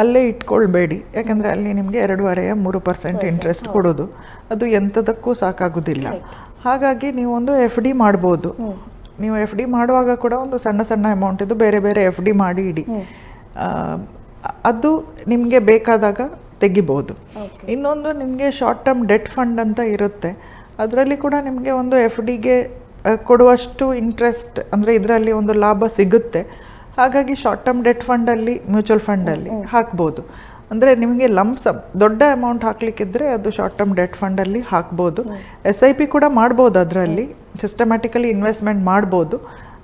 ಅಲ್ಲೇ ಇಟ್ಕೊಳ್ಬೇಡಿ. ಯಾಕಂದರೆ ಅಲ್ಲಿ ನಿಮಗೆ ಎರಡೂವರೆಯ ಮೂರು ಪರ್ಸೆಂಟ್ ಇಂಟ್ರೆಸ್ಟ್ ಕೊಡೋದು. ಅದು ಎಂಥದಕ್ಕೂ ಸಾಕಾಗೋದಿಲ್ಲ. ಹಾಗಾಗಿ ನೀವು ಒಂದು ಎಫ್ ಡಿ ಮಾಡ್ಬೋದು ನೀವು ಎಫ್ ಡಿ ಮಾಡುವಾಗ ಕೂಡ ಒಂದು ಸಣ್ಣ ಸಣ್ಣ ಅಮೌಂಟ್ ಇದು ಬೇರೆ ಬೇರೆ ಎಫ್ ಡಿ ಮಾಡಿ ಇಡಿ. ಅದು ನಿಮಗೆ ಬೇಕಾದಾಗ ತೆಗಿಬೋದು. ಇನ್ನೊಂದು ನಿಮಗೆ ಶಾರ್ಟ್ ಟರ್ಮ್ ಡೆಟ್ ಫಂಡ್ ಅಂತ ಇರುತ್ತೆ. ಅದರಲ್ಲಿ ಕೂಡ ನಿಮಗೆ ಒಂದು ಎಫ್ ಡಿಗೆ ಕೊಡುವಷ್ಟು ಇಂಟ್ರೆಸ್ಟ್ ಅಂದರೆ ಇದರಲ್ಲಿ ಒಂದು ಲಾಭ ಸಿಗುತ್ತೆ. ಹಾಗಾಗಿ ಶಾರ್ಟ್ ಟರ್ಮ್ ಡೆಟ್ ಫಂಡಲ್ಲಿ ಮ್ಯೂಚುವಲ್ ಫಂಡಲ್ಲಿ ಹಾಕ್ಬೋದು. ಅಂದರೆ ನಿಮಗೆ ಲಂಪ್ಸಮ್ ದೊಡ್ಡ ಅಮೌಂಟ್ ಹಾಕ್ಲಿಕ್ಕಿದ್ರೆ ಅದು ಶಾರ್ಟ್ ಟರ್ಮ್ ಡೆಟ್ ಫಂಡಲ್ಲಿ ಹಾಕ್ಬೋದು. ಎಸ್ ಐ ಪಿ ಕೂಡ ಮಾಡ್ಬೋದು ಅದರಲ್ಲಿ. ಸಿಸ್ಟಮ್ಯಾಟಿಕಲಿ ಇನ್ವೆಸ್ಟ್ಮೆಂಟ್ ಮಾಡ್ಬೋದು.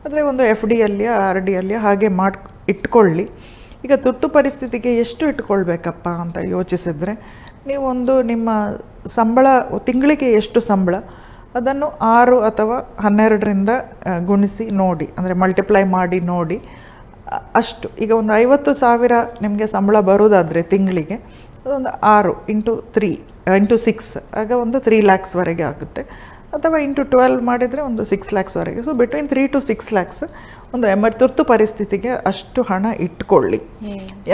ಅಂದರೆ ಒಂದು ಎಫ್ ಡಿಯಲ್ಲಿ ಆರ್ ಡಿಯಲ್ಲಿ ಹಾಗೆ ಮಾಡ್ ಇಟ್ಕೊಳ್ಳಿ. ಈಗ ತುರ್ತು ಪರಿಸ್ಥಿತಿಗೆ ಎಷ್ಟು ಇಟ್ಕೊಳ್ಬೇಕಪ್ಪ ಅಂತ ಯೋಚಿಸಿದ್ರೆ ನೀವೊಂದು ನಿಮ್ಮ ಸಂಬಳ ತಿಂಗಳಿಗೆ ಎಷ್ಟು ಸಂಬಳ ಅದನ್ನು ಆರು ಅಥವಾ ಹನ್ನೆರಡರಿಂದ ಗುಣಿಸಿ ನೋಡಿ. ಅಂದರೆ ಮಲ್ಟಿಪ್ಲೈ ಮಾಡಿ ನೋಡಿ. ಅಷ್ಟು. ಈಗ ಒಂದು ಐವತ್ತು ಸಾವಿರ ನಿಮಗೆ ಸಂಬಳ ಬರೋದಾದರೆ ತಿಂಗಳಿಗೆ ಅದೊಂದು ಆರು ಇಂಟು ತ್ರೀ ಇಂಟು ಸಿಕ್ಸ್ ಆಗ ಒಂದು ತ್ರೀ ಲ್ಯಾಕ್ಸ್ವರೆಗೆ ಆಗುತ್ತೆ. ಅಥವಾ ಇಂಟು ಟ್ವೆಲ್ವ್ ಮಾಡಿದರೆ ಒಂದು six ಲ್ಯಾಕ್ಸ್ವರೆಗೆ so between three to six lakhs ಒಂದು ಎಮರ್ ತುರ್ತು ಪರಿಸ್ಥಿತಿಗೆ ಅಷ್ಟು ಹಣ ಇಟ್ಕೊಳ್ಳಿ.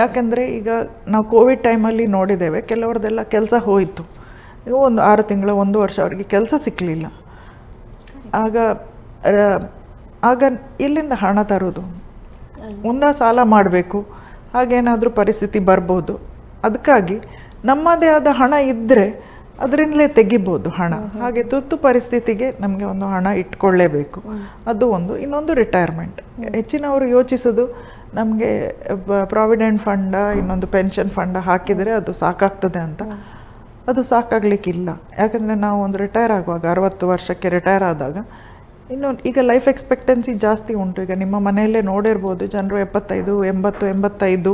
ಯಾಕೆಂದರೆ ಈಗ ನಾವು ಕೋವಿಡ್ ಟೈಮಲ್ಲಿ ನೋಡಿದ್ದೇವೆ ಕೆಲವ್ರದ್ದೆಲ್ಲ ಕೆಲಸ ಹೋಯಿತು. ಈಗ ಒಂದು ಆರು ತಿಂಗಳು ಒಂದು ವರ್ಷ ಅವರಿಗೆ ಕೆಲಸ ಸಿಕ್ಕಲಿಲ್ಲ ಆಗ ಆಗ ಎಲ್ಲಿಂದ ಹಣ ತರೋದು ಒಂದ ಸಾಲ ಮಾಡಬೇಕು. ಹಾಗೇನಾದರೂ ಪರಿಸ್ಥಿತಿ ಬರ್ಬೋದು. ಅದಕ್ಕಾಗಿ ನಮ್ಮದೇ ಆದ ಹಣ ಇದ್ದರೆ ಅದರಿಂದಲೇ ತೆಗಿಬೋದು ಹಣ. ಹಾಗೆ ತುರ್ತು ಪರಿಸ್ಥಿತಿಗೆ ನಮಗೆ ಒಂದು ಹಣ ಇಟ್ಕೊಳ್ಳೇಬೇಕು. ಅದು ಒಂದು. ಇನ್ನೊಂದು ರಿಟೈರ್ಮೆಂಟ್ ಹೆಚ್ಚಿನವರು ಯೋಚಿಸೋದು ನಮಗೆ ಪ್ರಾವಿಡೆಂಟ್ ಫಂಡ ಇನ್ನೊಂದು ಪೆನ್ಷನ್ ಫಂಡ ಹಾಕಿದರೆ ಅದು ಸಾಕಾಗ್ತದೆ ಅಂತ. ಅದು ಸಾಕಾಗಲಿಕ್ಕಿಲ್ಲ. ಯಾಕಂದರೆ ನಾವು ಒಂದು ರಿಟೈರ್ ಆಗುವಾಗ ಅರವತ್ತು ವರ್ಷಕ್ಕೆ ರಿಟೈರ್ ಆದಾಗ ಇನ್ನು ಈಗ ಲೈಫ್ ಎಕ್ಸ್ಪೆಕ್ಟೆನ್ಸಿ ಜಾಸ್ತಿ ಉಂಟು. ಈಗ ನಿಮ್ಮ ಮನೆಯಲ್ಲೇ ನೋಡಿರ್ಬೋದು, ಜನರು ಎಪ್ಪತ್ತೈದು, ಎಂಬತ್ತು, ಎಂಬತ್ತೈದು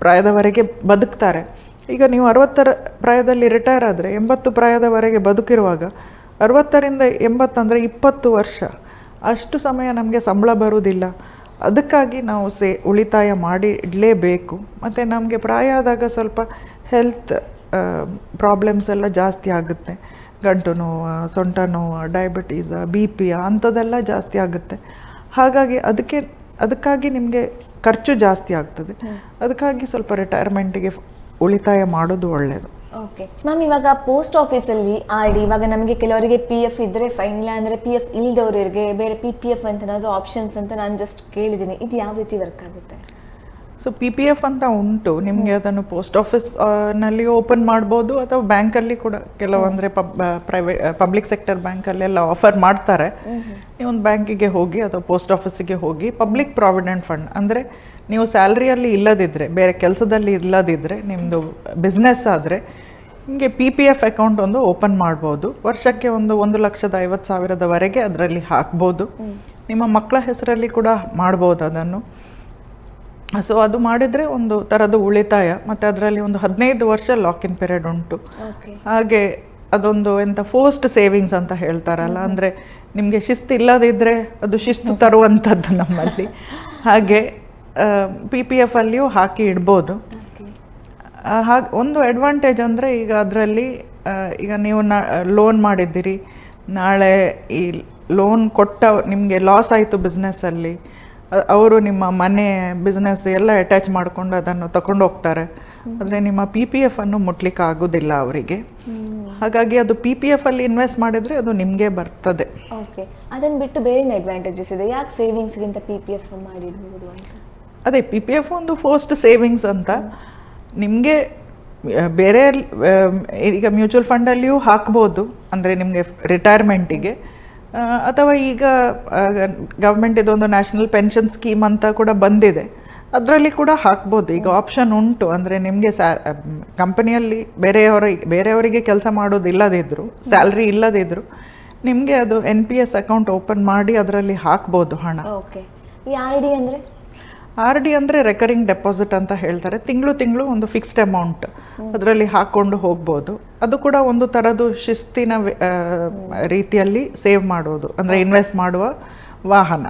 ಪ್ರಾಯದವರೆಗೆ ಬದುಕ್ತಾರೆ. ಈಗ ನೀವು ಅರವತ್ತರ ಪ್ರಾಯದಲ್ಲಿ ರಿಟೈರ್ ಆದರೆ, ಎಂಬತ್ತು ಪ್ರಾಯದವರೆಗೆ ಬದುಕಿರುವಾಗ, ಅರವತ್ತರಿಂದ ಎಂಬತ್ತಂದರೆ ಇಪ್ಪತ್ತು ವರ್ಷ. ಅಷ್ಟು ಸಮಯ ನಮಗೆ ಸಂಬಳ ಬರುವುದಿಲ್ಲ. ಅದಕ್ಕಾಗಿ ನಾವು ಸೇ, ಉಳಿತಾಯ ಮಾಡಿ ಇಡಲೇಬೇಕು ಮತ್ತು ನಮಗೆ ಪ್ರಾಯ ಆದಾಗ ಸ್ವಲ್ಪ ಹೆಲ್ತ್ ಪ್ರಾಬ್ಲಮ್ಸ್ ಎಲ್ಲ ಜಾಸ್ತಿ ಆಗುತ್ತೆ. ಗಂಟು ನೋವು ಸೊಂಟ ನೋವು ಡಯಾಬಿಟೀಸ್ ಬಿ ಪಿ ಅಂಥದ್ದೆಲ್ಲ ಜಾಸ್ತಿ ಆಗುತ್ತೆ. ಹಾಗಾಗಿ ಅದಕ್ಕೆ ಅದಕ್ಕಾಗಿ ನಿಮಗೆ ಖರ್ಚು ಜಾಸ್ತಿ ಆಗ್ತದೆ. ಅದಕ್ಕಾಗಿ ಸ್ವಲ್ಪ ರಿಟೈರ್ಮೆಂಟಿಗೆ ಉಳಿತಾಯ ಮಾಡೋದು ಒಳ್ಳೆಯದು ಓಕೆ. ಮ್ಯಾಮ್ ಇವಾಗ ಪೋಸ್ಟ್ ಆಫೀಸಲ್ಲಿ ಆರ್ ಡಿ ಇವಾಗ ನಮಗೆ ಕೆಲವರಿಗೆ ಪಿ ಎಫ್ ಇದ್ದರೆ ಫೈನ್ ಇಲ್ಲ ಅಂದರೆ ಪಿ ಎಫ್ ಇಲ್ದವ್ರಿಗೆ ಬೇರೆ ಪಿ ಪಿ ಎಫ್ ಅಂತ ಏನಾದರೂ ಆಪ್ಷನ್ಸ್ ಅಂತ ನಾನು ಜಸ್ಟ್ ಕೇಳಿದ್ದೀನಿ. ಇದು ಯಾವ ರೀತಿ ವರ್ಕ್ ಆಗುತ್ತೆ? ಸೊ ಪಿ ಪಿ ಎಫ್ ಅಂತ ಉಂಟು. ನಿಮಗೆ ಅದನ್ನು ಪೋಸ್ಟ್ ಆಫೀಸ್ನಲ್ಲಿ ಓಪನ್ ಮಾಡ್ಬೋದು ಅಥವಾ ಬ್ಯಾಂಕಲ್ಲಿ ಕೂಡ ಕೆಲವಂದ್ರೆ ಪಬ್ ಪ್ರೈವೇಟ್ ಪಬ್ಲಿಕ್ ಸೆಕ್ಟರ್ ಬ್ಯಾಂಕಲ್ಲೆಲ್ಲ ಆಫರ್ ಮಾಡ್ತಾರೆ. ನೀವೊಂದು ಬ್ಯಾಂಕಿಗೆ ಹೋಗಿ ಅಥವಾ ಪೋಸ್ಟ್ ಆಫೀಸಿಗೆ ಹೋಗಿ ಪಬ್ಲಿಕ್ ಪ್ರಾವಿಡೆಂಟ್ ಫಂಡ್ ಅಂದರೆ ನೀವು ಸ್ಯಾಲ್ರಿಯಲ್ಲಿ ಇಲ್ಲದಿದ್ದರೆ ಬೇರೆ ಕೆಲಸದಲ್ಲಿ ಇಲ್ಲದಿದ್ದರೆ ನಿಮ್ಮದು ಬಿಸ್ನೆಸ್ ಆದರೆ ನಿಮಗೆ ಪಿ ಪಿ ಎಫ್ ಅಕೌಂಟ್ ಒಂದು ಓಪನ್ ಮಾಡ್ಬೋದು. ವರ್ಷಕ್ಕೆ ಒಂದು ಒಂದು ಲಕ್ಷದ ಐವತ್ತು ಸಾವಿರದವರೆಗೆ ಅದರಲ್ಲಿ ಹಾಕ್ಬೋದು. ನಿಮ್ಮ ಮಕ್ಕಳ ಹೆಸರಲ್ಲಿ ಕೂಡ ಮಾಡ್ಬೋದು ಅದನ್ನು. ಸೊ ಅದು ಮಾಡಿದರೆ ಒಂದು ಥರದ ಉಳಿತಾಯ. ಮತ್ತು ಅದರಲ್ಲಿ ಒಂದು ಹದಿನೈದು ವರ್ಷ ಲಾಕ್ ಇನ್ ಪೀರಿಯಡ್ ಉಂಟು ಹಾಗೆ ಅದೊಂದು ಎಂಥ ಫೋಸ್ಟ್ ಸೇವಿಂಗ್ಸ್ ಅಂತ ಹೇಳ್ತಾರಲ್ಲ. ಅಂದರೆ ನಿಮಗೆ ಶಿಸ್ತು ಇಲ್ಲದಿದ್ದರೆ ಅದು ಶಿಸ್ತು ತರುವಂಥದ್ದು ನಮ್ಮಲ್ಲಿ. ಹಾಗೆ ಪಿ ಪಿ ಎಫ್ ಅಲ್ಲಿಯೂ ಹಾಕಿ ಇಡ್ಬೋದು. ಹಾಗೆ ಒಂದು ಅಡ್ವಾಂಟೇಜ್ ಅಂದರೆ ಈಗ ಅದರಲ್ಲಿ ಈಗ ನೀವು ನಾ ಲೋನ್ ಮಾಡಿದ್ದೀರಿ. ನಾಳೆ ಈ ಲೋನ್ ಕೊಟ್ಟ ನಿಮಗೆ ಲಾಸ್ ಆಯಿತು ಬಿಸ್ನೆಸ್ಸಲ್ಲಿ ಅವರು ನಿಮ್ಮ ಮನೆ ಬಿಸ್ನೆಸ್ ಎಲ್ಲ ಅಟ್ಯಾಚ್ ಮಾಡಿಕೊಂಡು ಅದನ್ನು ತಗೊಂಡು ಹೋಗ್ತಾರೆ. ಆದರೆ ನಿಮ್ಮ ಪಿ ಪಿ ಎಫ್ ಅನ್ನು ಮುಟ್ಲಿಕ್ಕೆ ಆಗೋದಿಲ್ಲ ಅವರಿಗೆ. ಹಾಗಾಗಿ ಅದು ಪಿ ಪಿ ಎಫ್ ಅಲ್ಲಿ ಇನ್ವೆಸ್ಟ್ ಮಾಡಿದರೆ ಅದು ನಿಮಗೆ ಬರ್ತದೆ. ಓಕೆ ಅದನ್ನು ಬಿಟ್ಟು ಬೇರೆ ಅಡ್ವಾಂಟೇಜಸ್ ಇದೆ? ಯಾಕೆ ಸೇವಿಂಗ್ಸ್ಗಿಂತ ಪಿ ಪಿ ಎಫ್ ಮಾಡಿರ್ಬೋದು ಅಂತ? ಅದೇ ಪಿ ಪಿ ಎಫ್ ಒಂದು ಫೋಸ್ಟ್ ಸೇವಿಂಗ್ಸ್ ಅಂತ. ನಿಮಗೆ ಬೇರೆ ಈಗ ಮ್ಯೂಚುವಲ್ ಫಂಡಲ್ಲಿಯೂ ಹಾಕ್ಬೋದು. ಅಂದರೆ ನಿಮಗೆ ರಿಟೈರ್ಮೆಂಟಿಗೆ ಅಥವಾ ಈಗ ಗೌರ್ಮೆಂಟ್ ಇದೊಂದು ನ್ಯಾಷನಲ್ ಪೆನ್ಷನ್ ಸ್ಕೀಮ್ ಅಂತ ಕೂಡ ಬಂದಿದೆ. ಅದರಲ್ಲಿ ಕೂಡ ಹಾಕ್ಬೋದು. ಈಗ ಆಪ್ಷನ್ ಉಂಟು. ಅಂದರೆ ನಿಮಗೆ ಸ್ಯಾ ಕಂಪನಿಯಲ್ಲಿ ಬೇರೆಯವರ, ಬೇರೆಯವರಿಗೆ ಕೆಲಸ ಮಾಡೋದು ಇಲ್ಲದಿದ್ದರು ಸ್ಯಾಲ್ರಿ ಇಲ್ಲದಿದ್ದರು ನಿಮಗೆ ಅದು N P S account open ಮಾಡಿ ಅದರಲ್ಲಿ ಹಾಕ್ಬೋದು ಹಣ. ಓಕೆ ಈ ಐಡಿ ಅಂದರೆ? ಆರ್ ಡಿ ಅಂದರೆ ರೆಕರಿಂಗ್ ಡೆಪಾಸಿಟ್ ಅಂತ ಹೇಳ್ತಾರೆ. ತಿಂಗಳು ತಿಂಗಳು ಒಂದು ಫಿಕ್ಸ್ಡ್ ಅಮೌಂಟ್ ಅದರಲ್ಲಿ ಹಾಕ್ಕೊಂಡು ಹೋಗ್ಬೋದು. ಅದು ಕೂಡ ಒಂದು ಥರದ್ದು ಶಿಸ್ತಿನ ರೀತಿಯಲ್ಲಿ ಸೇವ್ ಮಾಡೋದು. ಅಂದರೆ ಇನ್ವೆಸ್ಟ್ ಮಾಡುವ ವಾಹನ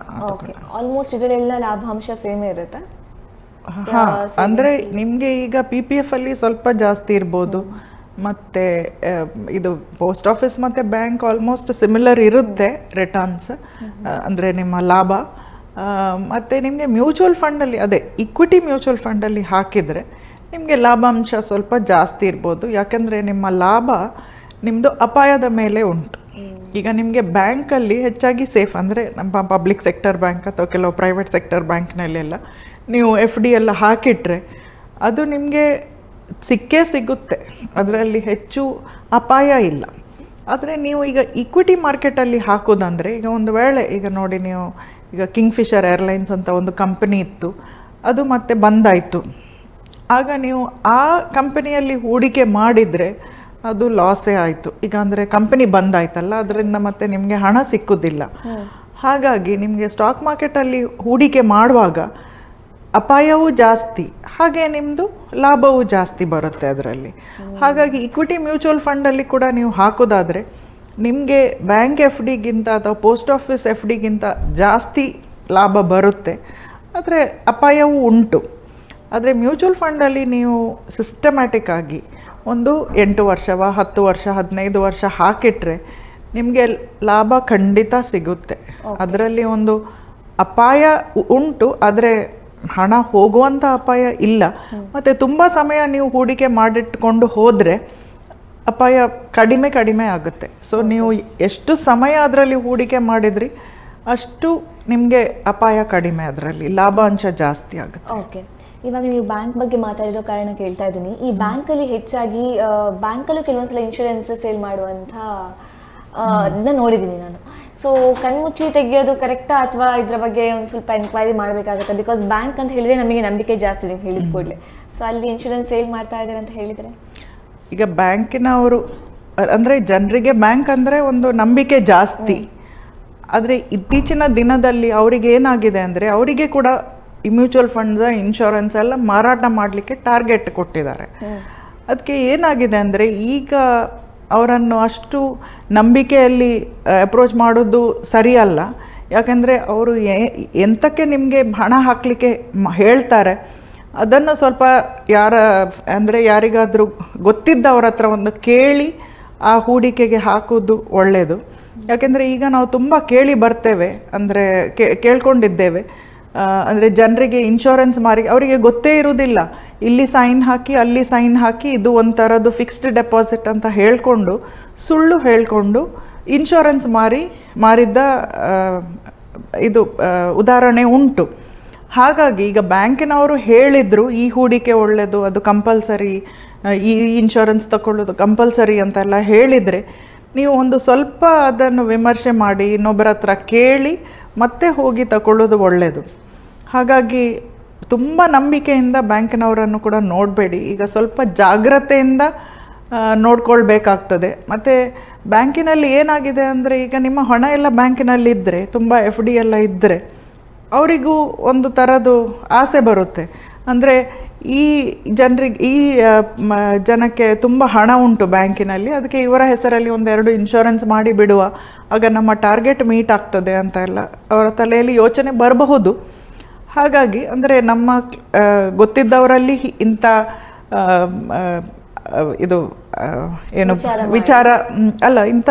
ಆಲ್ಮೋಸ್ಟ್ ಇದರಲ್ಲೆಲ್ಲ ಲಾಭಾಂಶ ಸೇಮ್ ಇರುತ್ತೆ? ಹಾಂ ಅಂದರೆ ನಿಮಗೆ ಈಗ ಪಿ ಪಿ ಎಫ್ ಅಲ್ಲಿ ಸ್ವಲ್ಪ ಜಾಸ್ತಿ ಇರ್ಬೋದು. ಮತ್ತೆ ಇದು ಪೋಸ್ಟ್ ಆಫೀಸ್ ಮತ್ತೆ ಬ್ಯಾಂಕ್ ಆಲ್ಮೋಸ್ಟ್ ಸಿಮಿಲರ್ ಇರುತ್ತೆ ರಿಟರ್ನ್ಸ್ ಅಂದರೆ ನಿಮ್ಮ ಲಾಭ. ಮತ್ತೆ ನಿಮಗೆ ಮ್ಯೂಚುವಲ್ ಫಂಡಲ್ಲಿ ಅದೇ ಇಕ್ವಿಟಿ ಮ್ಯೂಚುವಲ್ ಫಂಡಲ್ಲಿ ಹಾಕಿದರೆ ನಿಮಗೆ ಲಾಭಾಂಶ ಸ್ವಲ್ಪ ಜಾಸ್ತಿ ಇರ್ಬೋದು. ಯಾಕಂದರೆ ನಿಮ್ಮ ಲಾಭ ನಿಮ್ಮದು ಅಪಾಯದ ಮೇಲೆ ಉಂಟು. ಈಗ ನಿಮಗೆ ಬ್ಯಾಂಕಲ್ಲಿ ಹೆಚ್ಚಾಗಿ ಸೇಫ್ ಅಂದರೆ ನಮ್ಮ ಪಬ್ಲಿಕ್ ಸೆಕ್ಟರ್ ಬ್ಯಾಂಕ್ ಅಥವಾ ಕೆಲವು ಪ್ರೈವೇಟ್ ಸೆಕ್ಟರ್ ಬ್ಯಾಂಕ್ನಲ್ಲೆಲ್ಲ ನೀವು ಎಫ್ ಡಿ ಎಲ್ಲ ಹಾಕಿಟ್ರೆ ಅದು ನಿಮಗೆ ಸಿಕ್ಕೇ ಸಿಗುತ್ತೆ. ಅದರಲ್ಲಿ ಹೆಚ್ಚು ಅಪಾಯ ಇಲ್ಲ. ಆದರೆ ನೀವು ಈಗ ಇಕ್ವಿಟಿ ಮಾರ್ಕೆಟಲ್ಲಿ ಹಾಕೋದಂದರೆ ಈಗ ಒಂದು ವೇಳೆ ಈಗ ನೋಡಿ ನೀವು ಈಗ ಕಿಂಗ್ಫಿಶರ್ ಏರ್ಲೈನ್ಸ್ ಅಂತ ಒಂದು ಕಂಪನಿ ಇತ್ತು. ಅದು ಮತ್ತೆ ಬಂದಾಯಿತು. ಆಗ ನೀವು ಆ ಕಂಪನಿಯಲ್ಲಿ ಹೂಡಿಕೆ ಮಾಡಿದರೆ ಅದು ಲಾಸೇ ಆಯಿತು. ಈಗ ಅಂದರೆ ಕಂಪನಿ ಬಂದಾಯ್ತಲ್ಲ ಅದರಿಂದ ಮತ್ತೆ ನಿಮಗೆ ಹಣ ಸಿಕ್ಕುದಿಲ್ಲ. ಹಾಗಾಗಿ ನಿಮಗೆ ಸ್ಟಾಕ್ ಮಾರ್ಕೆಟಲ್ಲಿ ಹೂಡಿಕೆ ಮಾಡುವಾಗ ಅಪಾಯವೂ ಜಾಸ್ತಿ ಹಾಗೆ ನಿಮ್ಮದು ಲಾಭವೂ ಜಾಸ್ತಿ ಬರುತ್ತೆ ಅದರಲ್ಲಿ. ಹಾಗಾಗಿ ಇಕ್ವಿಟಿ ಮ್ಯೂಚುವಲ್ ಫಂಡಲ್ಲಿ ಕೂಡ ನೀವು ಹಾಕೋದಾದರೆ ನಿಮಗೆ ಬ್ಯಾಂಕ್ ಎಫ್ ಡಿಗಿಂತ ಅಥವಾ ಪೋಸ್ಟ್ ಆಫೀಸ್ ಎಫ್ ಡಿಗಿಂತ ಜಾಸ್ತಿ ಲಾಭ ಬರುತ್ತೆ. ಆದರೆ ಅಪಾಯವೂ ಉಂಟು. ಆದರೆ ಮ್ಯೂಚುವಲ್ ಫಂಡಲ್ಲಿ ನೀವು ಸಿಸ್ಟಮ್ಯಾಟಿಕ್ ಆಗಿ ಒಂದು ಎಂಟು ವರ್ಷವ ಹತ್ತು ವರ್ಷ ಹದಿನೈದು ವರ್ಷ ಹಾಕಿಟ್ರೆ ನಿಮಗೆ ಲಾಭ ಖಂಡಿತ ಸಿಗುತ್ತೆ. ಅದರಲ್ಲಿ ಒಂದು ಅಪಾಯ ಉಂಟು. ಆದರೆ ಹಣ ಹೋಗುವಂಥ ಅಪಾಯ ಇಲ್ಲ. ಮತ್ತು ತುಂಬ ಸಮಯ ನೀವು ಹೂಡಿಕೆ ಮಾಡಿಟ್ಕೊಂಡು ಹೋದರೆ ಅಪಾಯ ಕಡಿಮೆ ಕಡಿಮೆ ಆಗುತ್ತೆ. ಸೊ ನೀವು ಎಷ್ಟು ಸಮಯ ಅದರಲ್ಲಿ ಹೂಡಿಕೆ ಮಾಡಿದ್ರಿ, ಅಷ್ಟು ನಿಮಗೆ ಅಪಾಯ ಕಡಿಮೆ ಅದರಲ್ಲಿ, ಲಾಭಾಂಶ ಜಾಸ್ತಿ ಆಗುತ್ತೆ. ಓಕೆ ಇವಾಗ ನೀವು ಬ್ಯಾಂಕ್ ಬಗ್ಗೆ ಮಾತಾಡಿರೋ ಕಾರಣ ಕೇಳ್ತಾ ಇದ್ದೀನಿ. ಈ ಬ್ಯಾಂಕಲ್ಲಿ ಹೆಚ್ಚಾಗಿ ಬ್ಯಾಂಕಲ್ಲೂ ಕೆಲವೊಂದ್ಸಲ ಇನ್ಶೂರೆನ್ಸ್ ಸೇಲ್ ಮಾಡುವಂಥ ನೋಡಿದ್ದೀನಿ ನಾನು. ಸೊ ಕಣ್ಮುಚ್ಚಿ ತೆಗೆಯೋದು ಕರೆಕ್ಟಾ ಅಥವಾ ಇದರ ಬಗ್ಗೆ ಒಂದು ಸ್ವಲ್ಪ ಎನ್ಕ್ವೈರಿ ಮಾಡಬೇಕಾಗುತ್ತೆ? ಬಿಕಾಸ್ ಬ್ಯಾಂಕ್ ಅಂತ ಹೇಳಿದ್ರೆ ನಮಗೆ ನಂಬಿಕೆ ಜಾಸ್ತಿ ನೀವು ಹೇಳಿದ ಕೂಡಲೇ. ಸೊ ಅಲ್ಲಿ ಇನ್ಶೂರೆನ್ಸ್ ಸೇಲ್ ಮಾಡ್ತಾ ಇದ್ದಾರೆ ಅಂತ ಹೇಳಿದರೆ? ಈಗ ಬ್ಯಾಂಕಿನವರು, ಅಂದರೆ ಜನರಿಗೆ ಬ್ಯಾಂಕ್ ಅಂದರೆ ಒಂದು ನಂಬಿಕೆ ಜಾಸ್ತಿ. ಆದರೆ ಇತ್ತೀಚಿನ ದಿನದಲ್ಲಿ ಅವರಿಗೆ ಏನಾಗಿದೆ ಅಂದರೆ ಅವರಿಗೆ ಕೂಡ ಈ ಮ್ಯೂಚುವಲ್ ಫಂಡ್ಸ್, ಇನ್ಶೂರೆನ್ಸ್ ಎಲ್ಲ ಮಾರಾಟ ಮಾಡಲಿಕ್ಕೆ ಟಾರ್ಗೆಟ್ ಕೊಟ್ಟಿದ್ದಾರೆ. ಅದಕ್ಕೆ ಏನಾಗಿದೆ ಅಂದರೆ ಈಗ ಅವರನ್ನು ಅಷ್ಟು ನಂಬಿಕೆಯಲ್ಲಿ ಅಪ್ರೋಚ್ ಮಾಡೋದು ಸರಿಯಲ್ಲ. ಯಾಕೆಂದರೆ ಅವರು ಎಂತಕ್ಕೆ ನಿಮಗೆ ಹಣ ಹಾಕಲಿಕ್ಕೆ ಹೇಳ್ತಾರೆ ಅದನ್ನು ಸ್ವಲ್ಪ ಯಾರ, ಅಂದರೆ ಯಾರಿಗಾದರೂ ಗೊತ್ತಿದ್ದವ್ರ ಹತ್ರ ಒಂದು ಕೇಳಿ ಆ ಹೂಡಿಕೆಗೆ ಹಾಕೋದು ಒಳ್ಳೆಯದು ಯಾಕೆಂದರೆ ಈಗ ನಾವು ತುಂಬ ಕೇಳಿ ಬರ್ತೇವೆ, ಅಂದರೆ ಕೇಳ್ಕೊಂಡಿದ್ದೇವೆ. ಅಂದರೆ ಜನರಿಗೆ ಇನ್ಶೂರೆನ್ಸ್ ಮಾರಿ, ಅವರಿಗೆ ಗೊತ್ತೇ ಇರುವುದಿಲ್ಲ. ಇಲ್ಲಿ ಸೈನ್ ಹಾಕಿ, ಅಲ್ಲಿ ಸೈನ್ ಹಾಕಿ, ಇದು ಒಂಥರದ್ದು ಫಿಕ್ಸ್ಡ್ ಡೆಪಾಸಿಟ್ ಅಂತ ಹೇಳಿಕೊಂಡು, ಸುಳ್ಳು ಹೇಳಿಕೊಂಡು ಇನ್ಶೂರೆನ್ಸ್ ಮಾರಿ, ಮಾರಿದ್ದ ಇದು ಉದಾಹರಣೆ ಉಂಟು. ಹಾಗಾಗಿ ಈಗ ಬ್ಯಾಂಕಿನವರು ಹೇಳಿದ್ರು, ಈ ಹೂಡಿಕೆ ಒಳ್ಳೆಯದು ಅದು ಕಂಪಲ್ಸರಿ ಈ ಇನ್ಶೂರೆನ್ಸ್ ತಗೊಳ್ಳೋದು ಕಂಪಲ್ಸರಿ ಅಂತೆಲ್ಲ ಹೇಳಿದರೆ, ನೀವು ಒಂದು ಸ್ವಲ್ಪ ಅದನ್ನು ವಿಮರ್ಶೆ ಮಾಡಿ, ಇನ್ನೊಬ್ಬರ ಹತ್ರ ಕೇಳಿ, ಮತ್ತೆ ಹೋಗಿ ತಗೊಳ್ಳೋದು ಒಳ್ಳೆಯದು ಹಾಗಾಗಿ ತುಂಬ ನಂಬಿಕೆಯಿಂದ ಬ್ಯಾಂಕಿನವರನ್ನು ಕೂಡ ನೋಡಬೇಡಿ. ಈಗ ಸ್ವಲ್ಪ ಜಾಗ್ರತೆಯಿಂದ ನೋಡ್ಕೊಳ್ಬೇಕಾಗ್ತದೆ. ಮತ್ತು ಬ್ಯಾಂಕಿನಲ್ಲಿ ಏನಾಗಿದೆ ಅಂದರೆ, ಈಗ ನಿಮ್ಮ ಹಣ ಎಲ್ಲ ಬ್ಯಾಂಕಿನಲ್ಲಿ ಇದ್ದರೆ ತುಂಬ ಎಫ್ ಡಿ ಎಲ್ಲ ಇದ್ದರೆ ಅವರಿಗೂ ಒಂದು ಥರದ್ದು ಆಸೆ ಬರುತ್ತೆ. ಅಂದರೆ ಈ ಜನರಿಗೆ, ಈ ಜನಕ್ಕೆ ತುಂಬ ಹಣ ಉಂಟು ಬ್ಯಾಂಕಿನಲ್ಲಿ. ಅದಕ್ಕೆ ಇವರ ಹೆಸರಲ್ಲಿ ಒಂದೆರಡು ಇನ್ಶೂರೆನ್ಸ್ ಮಾಡಿ ಬಿಡುವ. ಆಗ ನಮ್ಮ ಟಾರ್ಗೆಟ್ ಮೀಟ್ ಆಗ್ತದೆ ಅಂತ ಎಲ್ಲ ಅವರ ತಲೆಯಲ್ಲಿ ಯೋಚನೆ ಬರಬಹುದು. ಹಾಗಾಗಿ, ಅಂದರೆ ನಮ್ಮ ಗೊತ್ತಿದ್ದವರಲ್ಲಿ ಇಂಥ ಇದು ಏನು ವಿಚಾರ ಅಲ್ಲ ಇಂಥ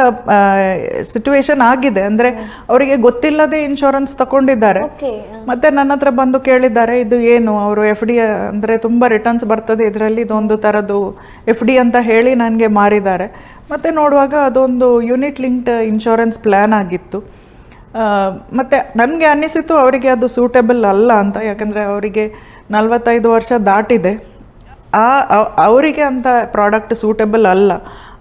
ಸಿಚುವೇಶನ್ ಆಗಿದೆ. ಅಂದರೆ ಅವರಿಗೆ ಗೊತ್ತಿಲ್ಲದೆ ಇನ್ಶೂರೆನ್ಸ್ ತಗೊಂಡಿದ್ದಾರೆ ಮತ್ತೆ ನನ್ನ ಹತ್ರ ಬಂದು ಕೇಳಿದ್ದಾರೆ ಇದು ಏನು? ಅವರು ಎಫ್ ಡಿ ಅಂದ್ರೆ ತುಂಬ ರಿಟರ್ನ್ಸ್ ಬರ್ತದೆ. ಇದರಲ್ಲಿ ಇದೊಂದು ಥರದ್ದು ಎಫ್ ಡಿ ಅಂತ ಹೇಳಿ ನನಗೆ ಮಾರಿದ್ದಾರೆ. ಮತ್ತೆ ನೋಡುವಾಗ ಅದೊಂದು ಯೂನಿಟ್ ಲಿಂಕ್ಡ್ ಇನ್ಶೂರೆನ್ಸ್ ಪ್ಲಾನ್ ಆಗಿತ್ತು. ಮತ್ತೆ ನನಗೆ ಅನ್ನಿಸಿತು ಅವರಿಗೆ ಅದು ಸೂಟೇಬಲ್ ಅಲ್ಲ ಅಂತ. ಯಾಕಂದರೆ ಅವರಿಗೆ ನಲವತ್ತೈದು ವರ್ಷ ದಾಟಿದೆ. ಆ ಅವ್- ಅವರಿಗೆ ಅಂತ ಪ್ರಾಡಕ್ಟ್ ಸೂಟೇಬಲ್ ಅಲ್ಲ.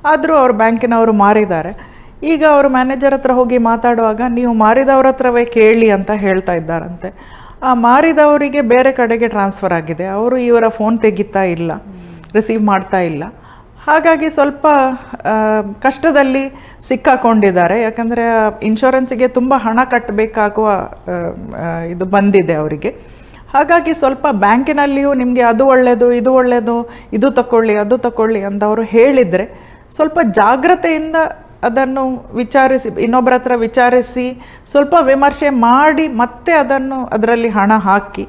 ಆದರೂ ಅವ್ರ ಬ್ಯಾಂಕಿನವರು ಮಾರಿದ್ದಾರೆ. ಈಗ ಅವರು ಮ್ಯಾನೇಜರ್ ಹತ್ರ ಹೋಗಿ ಮಾತಾಡುವಾಗ, ನೀವು ಮಾರಿದವ್ರ ಹತ್ರವೇ ಕೇಳಿ ಅಂತ ಹೇಳ್ತಾ ಇದ್ದಾರಂತೆ. ಆ ಮಾರಿದವರಿಗೆ ಬೇರೆ ಕಡೆಗೆ ಟ್ರಾನ್ಸ್ಫರ್ ಆಗಿದೆ. ಅವರು ಇವರ ಫೋನ್ ತೆಗಿತಾ ಇಲ್ಲ ರಿಸೀವ್ ಮಾಡ್ತಾ ಇಲ್ಲ. ಹಾಗಾಗಿ ಸ್ವಲ್ಪ ಕಷ್ಟದಲ್ಲಿ ಸಿಕ್ಕಾಕೊಂಡಿದ್ದಾರೆ. ಯಾಕಂದರೆ ಇನ್ಶೂರೆನ್ಸಿಗೆ ತುಂಬ ಹಣ ಕಟ್ಟಬೇಕಾಗುವ ಇದು ಬಂದಿದೆ ಅವರಿಗೆ. ಹಾಗಾಗಿ ಸ್ವಲ್ಪ ಬ್ಯಾಂಕಿನಲ್ಲಿಯೂ ನಿಮಗೆ ಅದು ಒಳ್ಳೆಯದು ಇದು ಒಳ್ಳೆಯದು ಇದು ತಗೊಳ್ಳಿ ಅದು ತಗೊಳ್ಳಿ ಅಂತ ಅವರು ಹೇಳಿದರೆ ಸ್ವಲ್ಪ ಜಾಗ್ರತೆಯಿಂದ ಅದನ್ನು ವಿಚಾರಿಸಿ, ಇನ್ನೊಬ್ಬರ ಹತ್ರ ವಿಚಾರಿಸಿ ಸ್ವಲ್ಪ ವಿಮರ್ಶೆ ಮಾಡಿ ಮತ್ತೆ ಅದನ್ನು ಅದರಲ್ಲಿ ಹಣ ಹಾಕಿ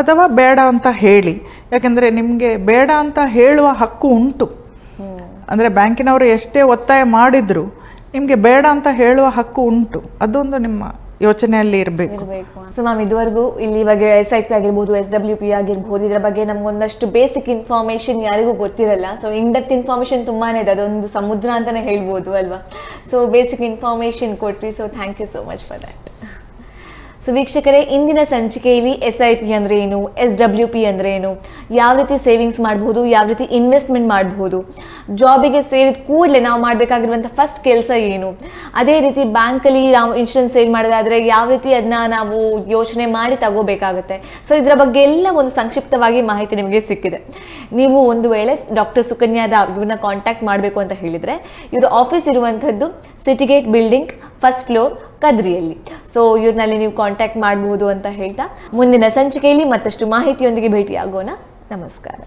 ಅಥವಾ ಬೇಡ ಅಂತ ಹೇಳಿ. ಯಾಕೆಂದರೆ ನಿಮಗೆ ಬೇಡ ಅಂತ ಹೇಳುವ ಹಕ್ಕು ಉಂಟು. ಅಂದರೆ ಬ್ಯಾಂಕಿನವರು ಎಷ್ಟೇ ಒತ್ತಾಯ ಮಾಡಿದರೂ ನಿಮಗೆ ಬೇಡ ಅಂತ ಹೇಳುವ ಹಕ್ಕು ಉಂಟು. ಅದೊಂದು ನಿಮ್ಮ ಯೋಚನೆಯಲ್ಲಿ ಇರಬೇಕು. ಸೊ ಮ್ಯಾಮ್ ಇದುವರೆಗೂ ಇಲ್ಲಿ ಬಗ್ಗೆ ಎಸ್ ಐ ಪಿ ಆಗಿರ್ಬೋದು ಎಸ್ ಡಬ್ಲ್ಯೂ ಪಿ ಆಗಿರ್ಬೋದು, ಇದರ ಬಗ್ಗೆ ನಮ್ಗೊಂದಷ್ಟು ಬೇಸಿಕ್ ಇನ್ಫಾರ್ಮೇಷನ್ ಯಾರಿಗೂ ಗೊತ್ತಿರಲ್ಲ. ಸೊ ಇಂಡಕ್ಟ್ ಇನ್ಫಾರ್ಮೇಷನ್ ತುಂಬಾನೇ ಇದೆ. ಅದೊಂದು ಸಮುದ್ರ ಅಂತಾನೆ ಹೇಳ್ಬೋದು, ಅಲ್ವಾ? ಸೊ ಬೇಸಿಕ್ ಇನ್ಫಾರ್ಮೇಷನ್ ಕೊಟ್ರಿ. So thank you so much for that so ವೀಕ್ಷಕರೇ, ಇಂದಿನ ಸಂಚಿಕೆಯಲ್ಲಿ ಎಸ್ ಐ ಪಿ ಅಂದರೆ ಏನು ಎಸ್ ಡಬ್ಲ್ಯೂ ಪಿ ಅಂದರೆ ಏನು, ಯಾವ ರೀತಿ ಸೇವಿಂಗ್ಸ್ ಮಾಡ್ಬೋದು ಯಾವ ರೀತಿ ಇನ್ವೆಸ್ಟ್ಮೆಂಟ್ ಮಾಡ್ಬೋದು ಜಾಬಿಗೆ ಸೇರಿದ ಕೂಡಲೇ ನಾವು ಮಾಡಬೇಕಾಗಿರುವಂಥ ಫಸ್ಟ್ ಕೆಲಸ ಏನು, ಅದೇ ರೀತಿ ಬ್ಯಾಂಕಲ್ಲಿ ನಾವು ಇನ್ಶೂರೆನ್ಸ್ ಸೇಲ್ ಮಾಡೋದಾದರೆ ಯಾವ ರೀತಿ ಅದನ್ನ ನಾವು ಯೋಚನೆ ಮಾಡಿ ತಗೋಬೇಕಾಗುತ್ತೆ. ಸೊ ಇದರ ಬಗ್ಗೆ ಎಲ್ಲ ಒಂದು ಸಂಕ್ಷಿಪ್ತವಾಗಿ ಮಾಹಿತಿ ನಿಮಗೆ ಸಿಕ್ಕಿದೆ. ನೀವು ಒಂದು ವೇಳೆ ಡಾಕ್ಟರ್ ಸುಕನ್ಯಾದ ಇವ್ರನ್ನ ಕಾಂಟ್ಯಾಕ್ಟ್ ಮಾಡಬೇಕು ಅಂತ ಹೇಳಿದರೆ, ಇವರು ಆಫೀಸ್ ಇರುವಂಥದ್ದು ಸಿಟಿಗೇಟ್ ಬಿಲ್ಡಿಂಗ್ ಫಸ್ಟ್ ಫ್ಲೋರ್ ಕದ್ರಿಯಲ್ಲಿ. ಸೊ ಇವ್ರನ್ನಲ್ಲಿ ನೀವು ಕಾಂಟ್ಯಾಕ್ಟ್ ಮಾಡಬಹುದು ಅಂತ ಹೇಳ್ತಾ ಮುಂದಿನ ಸಂಚಿಕೆಯಲ್ಲಿ ಮತ್ತಷ್ಟು ಮಾಹಿತಿಯೊಂದಿಗೆ ಭೇಟಿಯಾಗೋಣ. ನಮಸ್ಕಾರ.